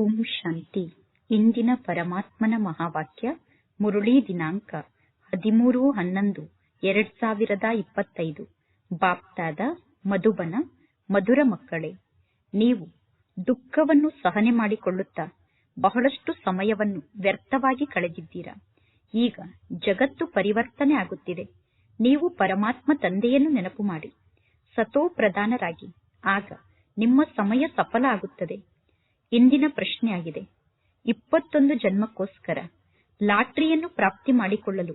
ಓಂ ಶಾಂತಿ. ಇಂದಿನ ಪರಮಾತ್ಮನ ಮಹಾವಾಕ್ಯ, ಮುರುಳಿ ದಿನಾಂಕ, ಹದಿಮೂರು ಹನ್ನೊಂದು, ಎರಡ್ ಸಾವಿರದ ಇಪ್ಪತ್ತೈದು. ಬಾಪ್ತಾದ ಮಧುಬನ, ಮಧುರ ಮಕ್ಕಳೇ, ನೀವು ದುಃಖವನ್ನು ಸಹನೆ ಮಾಡಿಕೊಳ್ಳುತ್ತಾ ಬಹಳಷ್ಟು ಸಮಯವನ್ನು ವ್ಯರ್ಥವಾಗಿ ಕಳೆದಿದ್ದೀರಾ? ಈಗ ಜಗತ್ತು ಪರಿವರ್ತನೆ ಆಗುತ್ತಿದೆ. ನೀವು ಪರಮಾತ್ಮ ತಂದೆಯನ್ನು ನೆನಪು ಮಾಡಿ. ಸತೋ ಪ್ರಧಾನರಾಗಿ ಆಗ ನಿಮ್ಮ ಸಮಯ ಸಫಲ ಆಗುತ್ತದೆ. ಇಂದಿನ ಪ್ರಶ್ನೆಯಾಗಿದೆ. ಇಪ್ಪತ್ತೊಂದು ಜನ್ಮಕ್ಕೋಸ್ಕರ ಲಾಟರಿಯನ್ನು ಪ್ರಾಪ್ತಿ ಮಾಡಿಕೊಳ್ಳಲು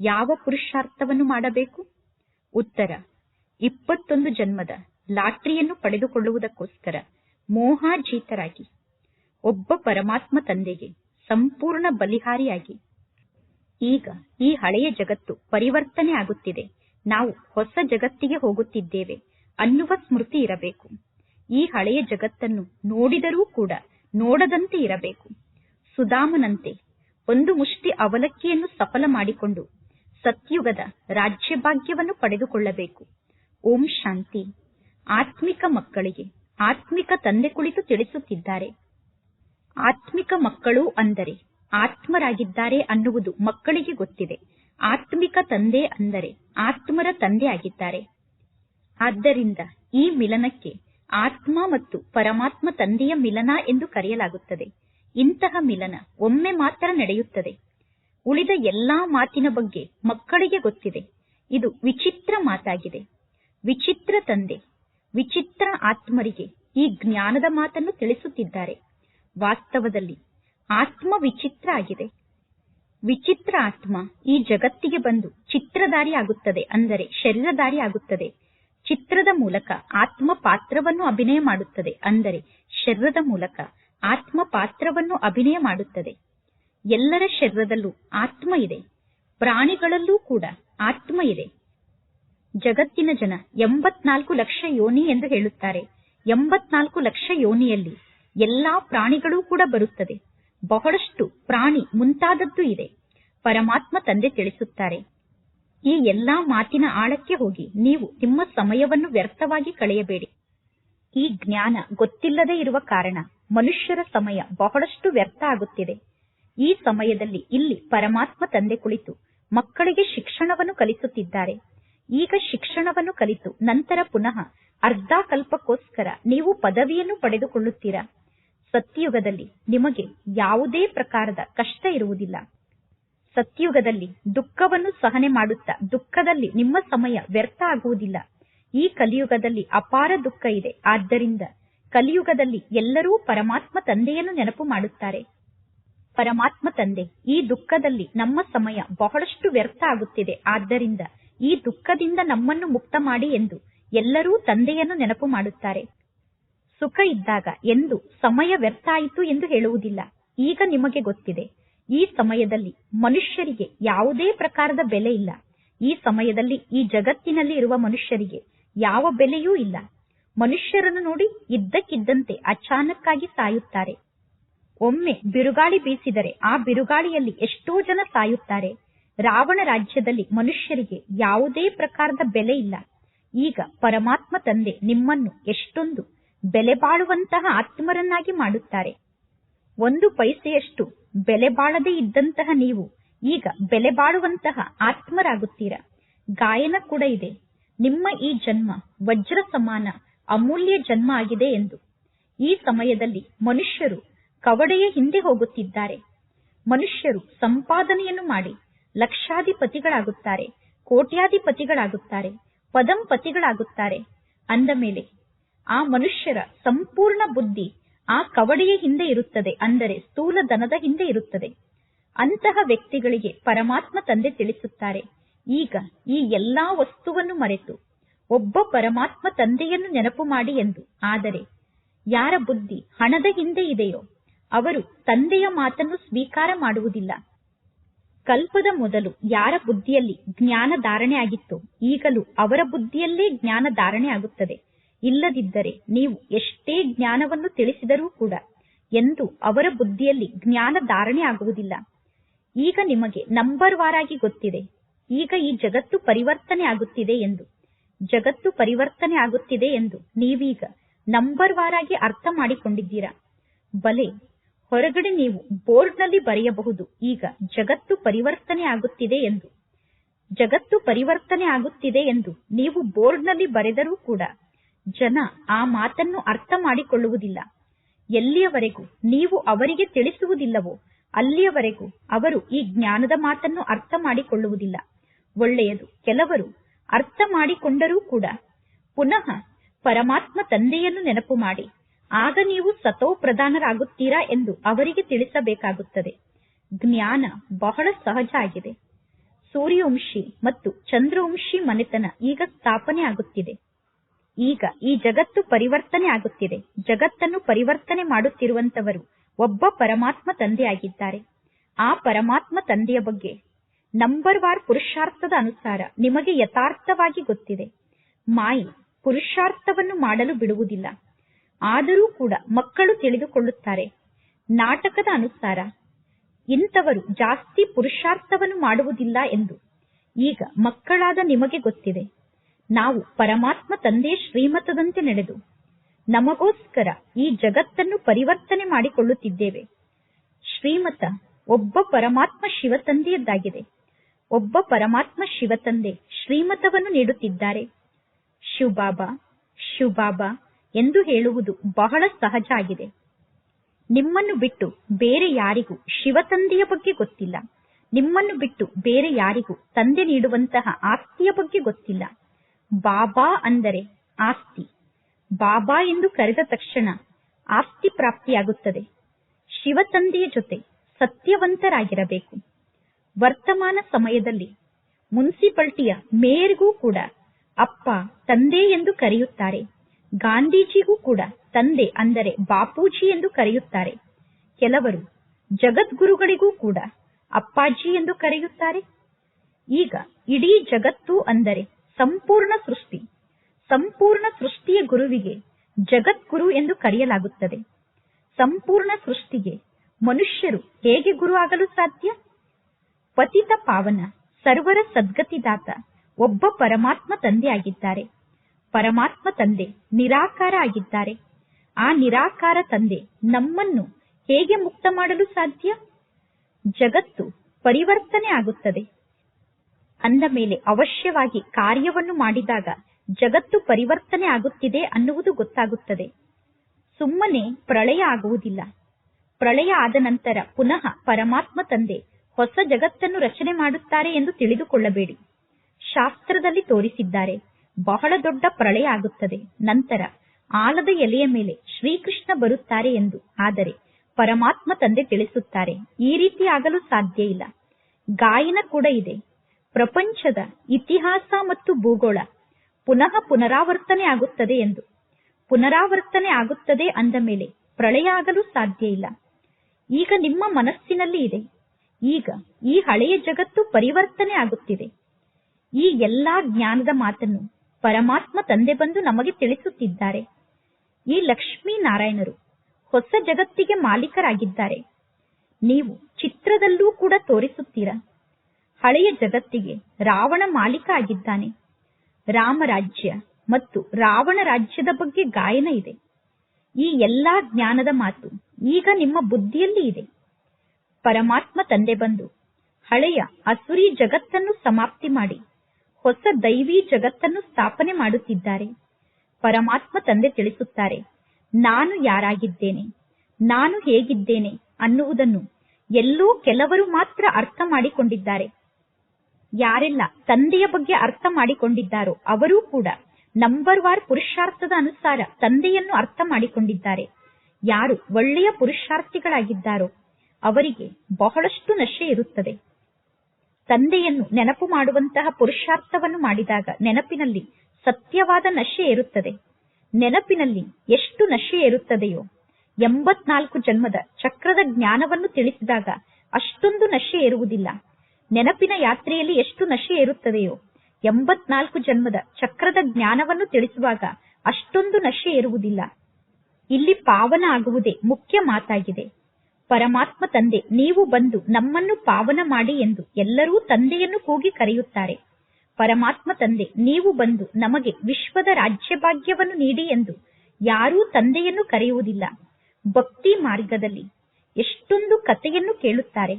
ಯಾವ ಪುರುಷಾರ್ಥವನ್ನು ಮಾಡಬೇಕು? ಉತ್ತರ, ಇಪ್ಪತ್ತೊಂದು ಜನ್ಮದ ಲಾಟರಿಯನ್ನು ಪಡೆದುಕೊಳ್ಳುವುದಕ್ಕೋಸ್ಕರ ಮೋಹಾಜೀತರಾಗಿ, ಒಬ್ಬ ಪರಮಾತ್ಮ ತಂದೆಗೆ ಸಂಪೂರ್ಣ ಬಲಿಹಾರಿಯಾಗಿ. ಈಗ ಈ ಹಳೆಯ ಜಗತ್ತು ಪರಿವರ್ತನೆ ಆಗುತ್ತಿದೆ. ನಾವು ಹೊಸ ಜಗತ್ತಿಗೆ ಹೋಗುತ್ತಿದ್ದೇವೆ ಅನ್ನುವ ಸ್ಮೃತಿ ಇರಬೇಕು. ಈ ಹಳೆಯ ಜಗತ್ತನ್ನು ನೋಡಿದರೂ ಕೂಡ ನೋಡದಂತೆ ಇರಬೇಕು. ಸುಧಾಮನಂತೆ ಒಂದು ಮುಷ್ಟಿ ಅವಲಕ್ಕಿಯನ್ನು ಸಫಲ ಮಾಡಿಕೊಂಡು ಸತ್ಯುಗದ ರಾಜ್ಯಭಾಗ್ಯವನ್ನು ಪಡೆದುಕೊಳ್ಳಬೇಕು. ಓಂ ಶಾಂತಿ. ಆತ್ಮಿಕ ಮಕ್ಕಳಿಗೆ ಆತ್ಮಿಕ ತಂದೆ ಕುಳಿತು ತಿಳಿಸುತ್ತಿದ್ದಾರೆ. ಆತ್ಮಿಕ ಮಕ್ಕಳು ಅಂದರೆ ಆತ್ಮರಾಗಿದ್ದಾರೆ ಅನ್ನುವುದು ಮಕ್ಕಳಿಗೆ ಗೊತ್ತಿದೆ. ಆತ್ಮಿಕ ತಂದೆ ಅಂದರೆ ಆತ್ಮರ ತಂದೆ ಆಗಿದ್ದಾರೆ. ಆದ್ದರಿಂದ ಈ ಮಿಲನಕ್ಕೆ ಆತ್ಮ ಮತ್ತು ಪರಮಾತ್ಮ ತಂದೆಯ ಮಿಲನ ಎಂದು ಕರೆಯಲಾಗುತ್ತದೆ. ಇಂತಹ ಮಿಲನ ಒಮ್ಮೆ ಮಾತ್ರ ನಡೆಯುತ್ತದೆ. ಉಳಿದ ಎಲ್ಲಾ ಮಾತಿನ ಬಗ್ಗೆ ಮಕ್ಕಳಿಗೆ ಗೊತ್ತಿದೆ. ಇದು ವಿಚಿತ್ರ ಮಾತಾಗಿದೆ. ವಿಚಿತ್ರ ತಂದೆ, ವಿಚಿತ್ರ ಆತ್ಮರಿಗೆ ಈ ಜ್ಞಾನದ ಮಾತನ್ನು ತಿಳಿಸುತ್ತಿದ್ದಾರೆ. ವಾಸ್ತವದಲ್ಲಿ ಆತ್ಮ ವಿಚಿತ್ರ ಆಗಿದೆ. ವಿಚಿತ್ರ ಆತ್ಮ ಈ ಜಗತ್ತಿಗೆ ಬಂದು ಚಿತ್ರಧಾರಿ ಆಗುತ್ತದೆ ಅಂದರೆ ಶರೀರಧಾರಿ ಆಗುತ್ತದೆ. ಚಿತ್ರದ ಮೂಲಕ ಆತ್ಮ ಪಾತ್ರವನ್ನು ಅಭಿನಯ ಮಾಡುತ್ತದೆ. ಅಂದರೆ ಶರೀರದ ಮೂಲಕ ಆತ್ಮ ಪಾತ್ರವನ್ನು ಅಭಿನಯ ಮಾಡುತ್ತದೆ. ಎಲ್ಲರ ಶರೀರದಲ್ಲೂ ಆತ್ಮ ಇದೆ. ಪ್ರಾಣಿಗಳಲ್ಲೂ ಕೂಡ ಆತ್ಮ ಇದೆ. ಜಗತ್ತಿನ ಜನ ಎಂಬತ್ನಾಲ್ಕು ಲಕ್ಷ ಯೋನಿ ಎಂದು ಹೇಳುತ್ತಾರೆ. ಎಂಬತ್ನಾಲ್ಕು ಲಕ್ಷ ಯೋನಿಯಲ್ಲಿ ಎಲ್ಲಾ ಪ್ರಾಣಿಗಳೂ ಕೂಡ ಬರುತ್ತದೆ. ಬಹಳಷ್ಟು ಪ್ರಾಣಿ ಮುಂತಾದದ್ದು ಇದೆ. ಪರಮಾತ್ಮ ತಂದೆ ತಿಳಿಸುತ್ತಾರೆ. ಈ ಎಲ್ಲಾ ಮಾತಿನ ಆಳಕ್ಕೆ ಹೋಗಿ ನೀವು ನಿಮ್ಮ ಸಮಯವನ್ನು ವ್ಯರ್ಥವಾಗಿ ಕಳೆಯಬೇಡಿ. ಈ ಜ್ಞಾನ ಗೊತ್ತಿಲ್ಲದೆ ಇರುವ ಕಾರಣ ಮನುಷ್ಯರ ಸಮಯ ಬಹಳಷ್ಟು ವ್ಯರ್ಥ ಆಗುತ್ತಿದೆ. ಈ ಸಮಯದಲ್ಲಿ ಇಲ್ಲಿ ಪರಮಾತ್ಮ ತಂದೆ ಕುಳಿತು ಮಕ್ಕಳಿಗೆ ಶಿಕ್ಷಣವನ್ನು ಕಲಿಸುತ್ತಿದ್ದಾರೆ. ಈಗ ಶಿಕ್ಷಣವನ್ನು ಕಲಿತು ನಂತರ ಪುನಃ ಅರ್ಧ ಕಲ್ಪಕ್ಕೋಸ್ಕರ ನೀವು ಪದವಿಯನ್ನು ಪಡೆದುಕೊಳ್ಳುತ್ತೀರಾ? ಸತ್ಯಯುಗದಲ್ಲಿ ನಿಮಗೆ ಯಾವುದೇ ಪ್ರಕಾರದ ಕಷ್ಟ ಇರುವುದಿಲ್ಲ. ಸತ್ಯುಗದಲ್ಲಿ ದುಃಖವನ್ನು ಸಹನೆ ಮಾಡುತ್ತಾ, ದುಃಖದಲ್ಲಿ ನಿಮ್ಮ ಸಮಯ ವ್ಯರ್ಥ ಆಗುವುದಿಲ್ಲ. ಈ ಕಲಿಯುಗದಲ್ಲಿ ಅಪಾರ ದುಃಖ ಇದೆ. ಆದ್ದರಿಂದ ಕಲಿಯುಗದಲ್ಲಿ ಎಲ್ಲರೂ ಪರಮಾತ್ಮ ತಂದೆಯನ್ನು ನೆನಪು ಮಾಡುತ್ತಾರೆ. ಪರಮಾತ್ಮ ತಂದೆ, ಈ ದುಃಖದಲ್ಲಿ ನಮ್ಮ ಸಮಯ ಬಹಳಷ್ಟು ವ್ಯರ್ಥ ಆಗುತ್ತಿದೆ. ಆದ್ದರಿಂದ ಈ ದುಃಖದಿಂದ ನಮ್ಮನ್ನು ಮುಕ್ತ ಮಾಡಿ ಎಂದು ಎಲ್ಲರೂ ತಂದೆಯನ್ನು ನೆನಪು ಮಾಡುತ್ತಾರೆ. ಸುಖ ಇದ್ದಾಗ ಎಂದು ಸಮಯ ವ್ಯರ್ಥ ಆಯಿತು ಎಂದು ಹೇಳುವುದಿಲ್ಲ. ಈಗ ನಿಮಗೆ ಗೊತ್ತಿದೆ. ಈ ಸಮಯದಲ್ಲಿ ಮನುಷ್ಯರಿಗೆ ಯಾವುದೇ ಪ್ರಕಾರದ ಬೆಲೆ ಇಲ್ಲ. ಈ ಸಮಯದಲ್ಲಿ ಈ ಜಗತ್ತಿನಲ್ಲಿ ಇರುವ ಮನುಷ್ಯರಿಗೆ ಯಾವ ಬೆಲೆಯೂ ಇಲ್ಲ. ಮನುಷ್ಯರನ್ನು ನೋಡಿ ಇದ್ದಕ್ಕಿದ್ದಂತೆ ಅಚಾನಕ್ಕಾಗಿ ಸಾಯುತ್ತಾರೆ. ಒಮ್ಮೆ ಬಿರುಗಾಳಿ ಬೀಸಿದರೆ ಆ ಬಿರುಗಾಳಿಯಲ್ಲಿ ಎಷ್ಟೋ ಜನ ಸಾಯುತ್ತಾರೆ. ರಾವಣ ರಾಜ್ಯದಲ್ಲಿ ಮನುಷ್ಯರಿಗೆ ಯಾವುದೇ ಪ್ರಕಾರದ ಬೆಲೆ ಇಲ್ಲ. ಈಗ ಪರಮಾತ್ಮ ತಂದೆ ನಿಮ್ಮನ್ನು ಎಷ್ಟೊಂದು ಬೆಲೆ ಬಾಳುವಂತಹ ಆತ್ಮರನ್ನಾಗಿ ಮಾಡುತ್ತಾರೆ. ಒಂದು ಪೈಸೆಯಷ್ಟು ಬೆಲೆ ಬಾಳದೇ ಇದ್ದಂತಹ ನೀವು ಈಗ ಬೆಲೆ ಬಾಳುವಂತಹ ಆತ್ಮರಾಗುತ್ತೀರಾ. ಗಾಯನ ಕೂಡ ಇದೆ. ನಿಮ್ಮ ಈ ಜನ್ಮ ವಜ್ರ ಸಮಾನ ಅಮೂಲ್ಯ ಜನ್ಮ ಆಗಿದೆ ಎಂದು. ಈ ಸಮಯದಲ್ಲಿ ಮನುಷ್ಯರು ಕವಡೆಯ ಹಿಂದೆ ಹೋಗುತ್ತಿದ್ದಾರೆ. ಮನುಷ್ಯರು ಸಂಪಾದನೆಯನ್ನು ಮಾಡಿ ಲಕ್ಷಾಧಿಪತಿಗಳಾಗುತ್ತಾರೆ, ಕೋಟ್ಯಾಧಿಪತಿಗಳಾಗುತ್ತಾರೆ, ಪದಂಪತಿಗಳಾಗುತ್ತಾರೆ. ಅಂದ ಮೇಲೆ ಆ ಮನುಷ್ಯರ ಸಂಪೂರ್ಣ ಬುದ್ಧಿ ಆ ಕವಡೆಯ ಹಿಂದೆ ಇರುತ್ತದೆ ಅಂದರೆ ಸ್ಥೂಲ ಧನದ ಹಿಂದೆ ಇರುತ್ತದೆ. ಅಂತಹ ವ್ಯಕ್ತಿಗಳಿಗೆ ಪರಮಾತ್ಮ ತಂದೆ ತಿಳಿಸುತ್ತಾರೆ, ಈಗ ಈ ಎಲ್ಲಾ ವಸ್ತುವನ್ನು ಮರೆತು ಒಬ್ಬ ಪರಮಾತ್ಮ ತಂದೆಯನ್ನು ನೆನಪು ಮಾಡಿ ಎಂದು. ಆದರೆ ಯಾರ ಬುದ್ಧಿ ಹಣದ ಹಿಂದೆ ಇದೆಯೋ ಅವರು ತಂದೆಯ ಮಾತನ್ನು ಸ್ವೀಕಾರ ಮಾಡುವುದಿಲ್ಲ. ಕಲ್ಪದ ಮೊದಲು ಯಾರ ಬುದ್ಧಿಯಲ್ಲಿ ಜ್ಞಾನ ಧಾರಣೆ ಆಗಿತ್ತೋ ಈಗಲೂ ಅವರ ಬುದ್ಧಿಯಲ್ಲೇ ಜ್ಞಾನ ಧಾರಣೆ ಆಗುತ್ತದೆ. ಇಲ್ಲದಿದ್ದರೆ ನೀವು ಎಷ್ಟೇ ಜ್ಞಾನವನ್ನು ತಿಳಿಸಿದರೂ ಕೂಡ ಎಂದು ಅವರ ಬುದ್ಧಿಯಲ್ಲಿ ಜ್ಞಾನ ಧಾರಣೆ ಆಗುವುದಿಲ್ಲ. ಈಗ ನಿಮಗೆ ನಂಬರ್ ವಾರಾಗಿ ಗೊತ್ತಿದೆ. ಈಗ ಈ ಜಗತ್ತು ಪರಿವರ್ತನೆ ಆಗುತ್ತಿದೆ ಎಂದು. ಜಗತ್ತು ಪರಿವರ್ತನೆ ಆಗುತ್ತಿದೆ ಎಂದು ನೀವೀಗ ನಂಬರ್ ವಾರಾಗಿ ಅರ್ಥ ಮಾಡಿಕೊಂಡಿದ್ದೀರಾ? ಬಲೆ, ಹೊರಗಡೆ ನೀವು ಬೋರ್ಡ್ನಲ್ಲಿ ಬರೆಯಬಹುದು, ಈಗ ಜಗತ್ತು ಪರಿವರ್ತನೆ ಆಗುತ್ತಿದೆ ಎಂದು. ಜಗತ್ತು ಪರಿವರ್ತನೆ ಆಗುತ್ತಿದೆ ಎಂದು ನೀವು ಬೋರ್ಡ್ನಲ್ಲಿ ಬರೆದರೂ ಕೂಡ ಜನ ಆ ಮಾತನ್ನು ಅರ್ಥ ಮಾಡಿಕೊಳ್ಳುವುದಿಲ್ಲ. ಎಲ್ಲಿಯವರೆಗೂ ನೀವು ಅವರಿಗೆ ತಿಳಿಸುವುದಿಲ್ಲವೋ ಅಲ್ಲಿಯವರೆಗೂ ಅವರು ಈ ಜ್ಞಾನದ ಮಾತನ್ನು ಅರ್ಥ ಮಾಡಿಕೊಳ್ಳುವುದಿಲ್ಲ. ಒಳ್ಳೆಯದು, ಕೆಲವರು ಅರ್ಥ ಮಾಡಿಕೊಂಡರೂ ಕೂಡ. ಪುನಃ ಪರಮಾತ್ಮ ತಂದೆಯನ್ನು ನೆನಪು ಮಾಡಿ. ಆಗ ನೀವು ಸತೋ ಪ್ರಧಾನರಾಗುತ್ತೀರಾ ಎಂದು ಅವರಿಗೆ ತಿಳಿಸಬೇಕಾಗುತ್ತದೆ. ಜ್ಞಾನ ಬಹಳ ಸಹಜ ಆಗಿದೆ. ಸೂರ್ಯವಂಶಿ ಮತ್ತು ಚಂದ್ರವಂಶಿ ಮನೆತನ ಈಗ ಸ್ಥಾಪನೆ ಆಗುತ್ತಿದೆ. ಈಗ ಈ ಜಗತ್ತು ಪರಿವರ್ತನೆ ಆಗುತ್ತಿದೆ. ಜಗತ್ತನ್ನು ಪರಿವರ್ತನೆ ಮಾಡುತ್ತಿರುವಂತವರು ಒಬ್ಬ ಪರಮಾತ್ಮ ತಂದೆಯಾಗಿದ್ದಾರೆ. ಆ ಪರಮಾತ್ಮ ತಂದೆಯ ಬಗ್ಗೆ ನಂಬರ್ ವಾರ್ ಪುರುಷಾರ್ಥದ ಅನುಸಾರ ನಿಮಗೆ ಯಥಾರ್ಥವಾಗಿ ಗೊತ್ತಿದೆ. ಮಾಯಿ ಪುರುಷಾರ್ಥವನ್ನು ಮಾಡಲು ಬಿಡುವುದಿಲ್ಲ. ಆದರೂ ಕೂಡ ಮಕ್ಕಳು ತಿಳಿದುಕೊಳ್ಳುತ್ತಾರೆ. ನಾಟಕದ ಅನುಸಾರ ಇಂಥವರು ಜಾಸ್ತಿ ಪುರುಷಾರ್ಥವನ್ನು ಮಾಡುವುದಿಲ್ಲ ಎಂದು. ಈಗ ಮಕ್ಕಳಾದ ನಿಮಗೆ ಗೊತ್ತಿದೆ. ನಾವು ಪರಮಾತ್ಮ ತಂದೆ ಶ್ರೀಮತದಂತೆ ನಡೆದು ನಮಗೋಸ್ಕರ ಈ ಜಗತ್ತನ್ನು ಪರಿವರ್ತನೆ ಮಾಡಿಕೊಳ್ಳುತ್ತಿದ್ದೇವೆ. ಶ್ರೀಮತ ಒಬ್ಬ ಪರಮಾತ್ಮ ಶಿವತಂದೆಯದ್ದಾಗಿದೆ ಒಬ್ಬ ಪರಮಾತ್ಮ ಶಿವತಂದೆ ಶ್ರೀಮತವನ್ನು ನೀಡುತ್ತಿದ್ದಾರೆ. ಶಿವಬಾಬಾ ಶಿವಬಾಬಾ ಎಂದು ಹೇಳುವುದು ಬಹಳ ಸಹಜ ಆಗಿದೆ. ನಿಮ್ಮನ್ನು ಬಿಟ್ಟು ಬೇರೆ ಯಾರಿಗೂ ಶಿವತಂದೆಯ ಬಗ್ಗೆ ಗೊತ್ತಿಲ್ಲ. ನಿಮ್ಮನ್ನು ಬಿಟ್ಟು ಬೇರೆ ಯಾರಿಗೂ ತಂದೆ ನೀಡುವಂತಹ ಆಸ್ತಿಯ ಬಗ್ಗೆ ಗೊತ್ತಿಲ್ಲ. ಬಾಬಾ ಅಂದರೆ ಆಸ್ತಿ. ಬಾಬಾ ಎಂದು ಕರೆದ ತಕ್ಷಣ ಆಸ್ತಿ ಪ್ರಾಪ್ತಿಯಾಗುತ್ತದೆ. ಶಿವತಂದೆಯ ಜೊತೆ ಸತ್ಯವಂತರಾಗಿರಬೇಕು. ವರ್ತಮಾನ ಸಮಯದಲ್ಲಿ ಮುನ್ಸಿಪಾಲ್ಟಿಯ ಮೇಯರ್ಗೂ ಕೂಡ ಅಪ್ಪ ತಂದೆ ಎಂದು ಕರೆಯುತ್ತಾರೆ. ಗಾಂಧೀಜಿಗೂ ಕೂಡ ತಂದೆ ಅಂದರೆ ಬಾಪೂಜಿ ಎಂದು ಕರೆಯುತ್ತಾರೆ. ಕೆಲವರು ಜಗದ್ಗುರುಗಳಿಗೂ ಕೂಡ ಅಪ್ಪಾಜಿ ಎಂದು ಕರೆಯುತ್ತಾರೆ. ಈಗ ಇಡೀ ಜಗತ್ತು ಅಂದರೆ ಸಂಪೂರ್ಣ ಸೃಷ್ಟಿ, ಸಂಪೂರ್ಣ ಸೃಷ್ಟಿಯ ಗುರುವಿಗೆ ಜಗದ್ಗುರು ಎಂದು ಕರೆಯಲಾಗುತ್ತದೆ. ಸಂಪೂರ್ಣ ಸೃಷ್ಟಿಗೆ ಮನುಷ್ಯರು ಹೇಗೆ ಗುರು ಆಗಲು ಸಾಧ್ಯ? ಪತಿತ ಪಾವನ, ಸರ್ವರ ಸದ್ಗತಿದಾತ, ಒಬ್ಬ ಪರಮಾತ್ಮ ತಂದೆ ಆಗಿದ್ದಾರೆ. ಪರಮಾತ್ಮ ತಂದೆ ನಿರಾಕಾರ ಆಗಿದ್ದಾರೆ. ಆ ನಿರಾಕಾರ ತಂದೆ ನಮ್ಮನ್ನು ಹೇಗೆ ಮುಕ್ತ ಮಾಡಲು ಸಾಧ್ಯ? ಜಗತ್ತು ಪರಿವರ್ತನೆ ಆಗುತ್ತದೆ. ಅಂದ ಮೇಲೆ ಅವಶ್ಯವಾಗಿ ಕಾರ್ಯವನ್ನು ಮಾಡಿದಾಗ ಜಗತ್ತು ಪರಿವರ್ತನೆ ಆಗುತ್ತಿದೆ ಅನ್ನುವುದು ಗೊತ್ತಾಗುತ್ತದೆ. ಸುಮ್ಮನೆ ಪ್ರಳಯ ಆಗುವುದಿಲ್ಲ. ಪ್ರಳಯ ಆದ ನಂತರ ಪುನಃ ಪರಮಾತ್ಮ ತಂದೆ ಹೊಸ ಜಗತ್ತನ್ನು ರಚನೆ ಮಾಡುತ್ತಾರೆ ಎಂದು ತಿಳಿದುಕೊಳ್ಳಬೇಡಿ. ಶಾಸ್ತ್ರದಲ್ಲಿ ತೋರಿಸಿದ್ದಾರೆ, ಬಹಳ ದೊಡ್ಡ ಪ್ರಳಯ ಆಗುತ್ತದೆ. ನಂತರ ಆಲದ ಎಲೆಯ ಮೇಲೆ ಶ್ರೀಕೃಷ್ಣ ಬರುತ್ತಾರೆ ಎಂದು. ಆದರೆ ಪರಮಾತ್ಮ ತಂದೆ ತಿಳಿಸುತ್ತಾರೆ, ಈ ರೀತಿ ಆಗಲು ಸಾಧ್ಯ ಇಲ್ಲ. ಗಾಯನ ಕೂಡ ಇದೆ. ಪ್ರಪಂಚದ ಇತಿಹಾಸ ಮತ್ತು ಭೂಗೋಳ ಪುನಃ ಪುನರಾವರ್ತನೆ ಆಗುತ್ತದೆ ಎಂದು. ಪುನರಾವರ್ತನೆ ಆಗುತ್ತದೆ ಅಂದ ಮೇಲೆ ಪ್ರಳಯ ಆಗಲು ಸಾಧ್ಯ ಇಲ್ಲ. ಈಗ ನಿಮ್ಮ ಮನಸ್ಸಿನಲ್ಲಿ ಇದೆ. ಈಗ ಈ ಹಳೆಯ ಜಗತ್ತು ಪರಿವರ್ತನೆ ಆಗುತ್ತಿದೆ. ಈ ಎಲ್ಲಾ ಜ್ಞಾನದ ಮಾತನ್ನು ಪರಮಾತ್ಮ ತಂದೆ ಬಂದು ನಮಗೆ ತಿಳಿಸುತ್ತಿದ್ದಾರೆ. ಈ ಲಕ್ಷ್ಮೀ ನಾರಾಯಣರು ಹೊಸ ಜಗತ್ತಿಗೆ ಮಾಲೀಕರಾಗಿದ್ದಾರೆ. ನೀವು ಚಿತ್ರದಲ್ಲೂ ಕೂಡ ತೋರಿಸುತ್ತೀರಾ? ಹಳೆಯ ಜಗತ್ತಿಗೆ ರಾವಣ ಮಾಲೀಕ ಆಗಿದ್ದಾನೆ. ರಾಮರಾಜ್ಯ ಮತ್ತು ರಾವಣ ರಾಜ್ಯದ ಬಗ್ಗೆ ಗಾಯನ ಇದೆ. ಈ ಎಲ್ಲಾ ಜ್ಞಾನದ ಮಾತು ಈಗ ನಿಮ್ಮ ಬುದ್ಧಿಯಲ್ಲಿ ಇದೆ. ಪರಮಾತ್ಮ ತಂದೆ ಬಂದು ಹಳೆಯ ಅಸುರಿ ಜಗತ್ತನ್ನು ಸಮಾಪ್ತಿ ಮಾಡಿ ಹೊಸ ದೈವಿ ಜಗತ್ತನ್ನು ಸ್ಥಾಪನೆ ಮಾಡುತ್ತಿದ್ದಾರೆ. ಪರಮಾತ್ಮ ತಂದೆ ತಿಳಿಸುತ್ತಾರೆ, ನಾನು ಯಾರಾಗಿದ್ದೇನೆ, ನಾನು ಹೇಗಿದ್ದೇನೆ ಅನ್ನುವುದನ್ನು ಎಲ್ಲೋ ಕೆಲವರು ಮಾತ್ರ ಅರ್ಥ ಮಾಡಿಕೊಂಡಿದ್ದಾರೆ. ಯಾರೆಲ್ಲ ತಂದೆಯ ಬಗ್ಗೆ ಅರ್ಥ ಮಾಡಿಕೊಂಡಿದ್ದಾರೋ ಅವರೂ ಕೂಡ ನಂಬರ್ ವಾರ್ ಪುರುಷಾರ್ಥದ ಅನುಸಾರ ತಂದೆಯನ್ನು ಅರ್ಥ ಮಾಡಿಕೊಂಡಿದ್ದಾರೆ. ಯಾರು ಒಳ್ಳೆಯ ಪುರುಷಾರ್ಥಿಗಳಾಗಿದ್ದಾರೋ ಅವರಿಗೆ ಬಹಳಷ್ಟು ನಶೆ ಇರುತ್ತದೆ. ತಂದೆಯನ್ನು ನೆನಪು ಮಾಡುವಂತಹ ಪುರುಷಾರ್ಥವನ್ನು ಮಾಡಿದಾಗ ನೆನಪಿನಲ್ಲಿ ಸತ್ಯವಾದ ನಶೆ ಇರುತ್ತದೆ. ನೆನಪಿನಲ್ಲಿ ಎಷ್ಟು ನಶೆ ಇರುತ್ತದೆಯೋ ಎಂಬತ್ನಾಲ್ಕು ಜನ್ಮದ ಚಕ್ರದ ಜ್ಞಾನವನ್ನು ತಿಳಿಸಿದಾಗ ಅಷ್ಟೊಂದು ನಶೆ ಇರುವುದಿಲ್ಲ. ನೆನಪಿನ ಯಾತ್ರೆಯಲ್ಲಿ ಎಷ್ಟು ನಶೆ ಇರುತ್ತದೆಯೋ ಎಂಬತ್ನಾಲ್ಕು ಜನ್ಮದ ಚಕ್ರದ ಜ್ಞಾನವನ್ನು ತಿಳಿಸುವಾಗ ಅಷ್ಟೊಂದು ನಶೆ ಇರುವುದಿಲ್ಲ ಇಲ್ಲಿ ಪಾವನ ಆಗುವುದೇ ಮುಖ್ಯ ಮಾತಾಗಿದೆ. ಪರಮಾತ್ಮ ತಂದೆ, ನೀವು ಬಂದು ನಮ್ಮನ್ನು ಪಾವನ ಮಾಡಿ ಎಂದು ಎಲ್ಲರೂ ತಂದೆಯನ್ನು ಕೂಗಿ ಕರೆಯುತ್ತಾರೆ. ಪರಮಾತ್ಮ ತಂದೆ, ನೀವು ಬಂದು ನಮಗೆ ವಿಶ್ವದ ರಾಜ್ಯಭಾಗ್ಯವನ್ನು ನೀಡಿ ಎಂದು ಯಾರೂ ತಂದೆಯನ್ನು ಕರೆಯುವುದಿಲ್ಲ. ಭಕ್ತಿ ಮಾರ್ಗದಲ್ಲಿ ಎಷ್ಟೊಂದು ಕಥೆಯನ್ನು ಕೇಳುತ್ತಾರೆ.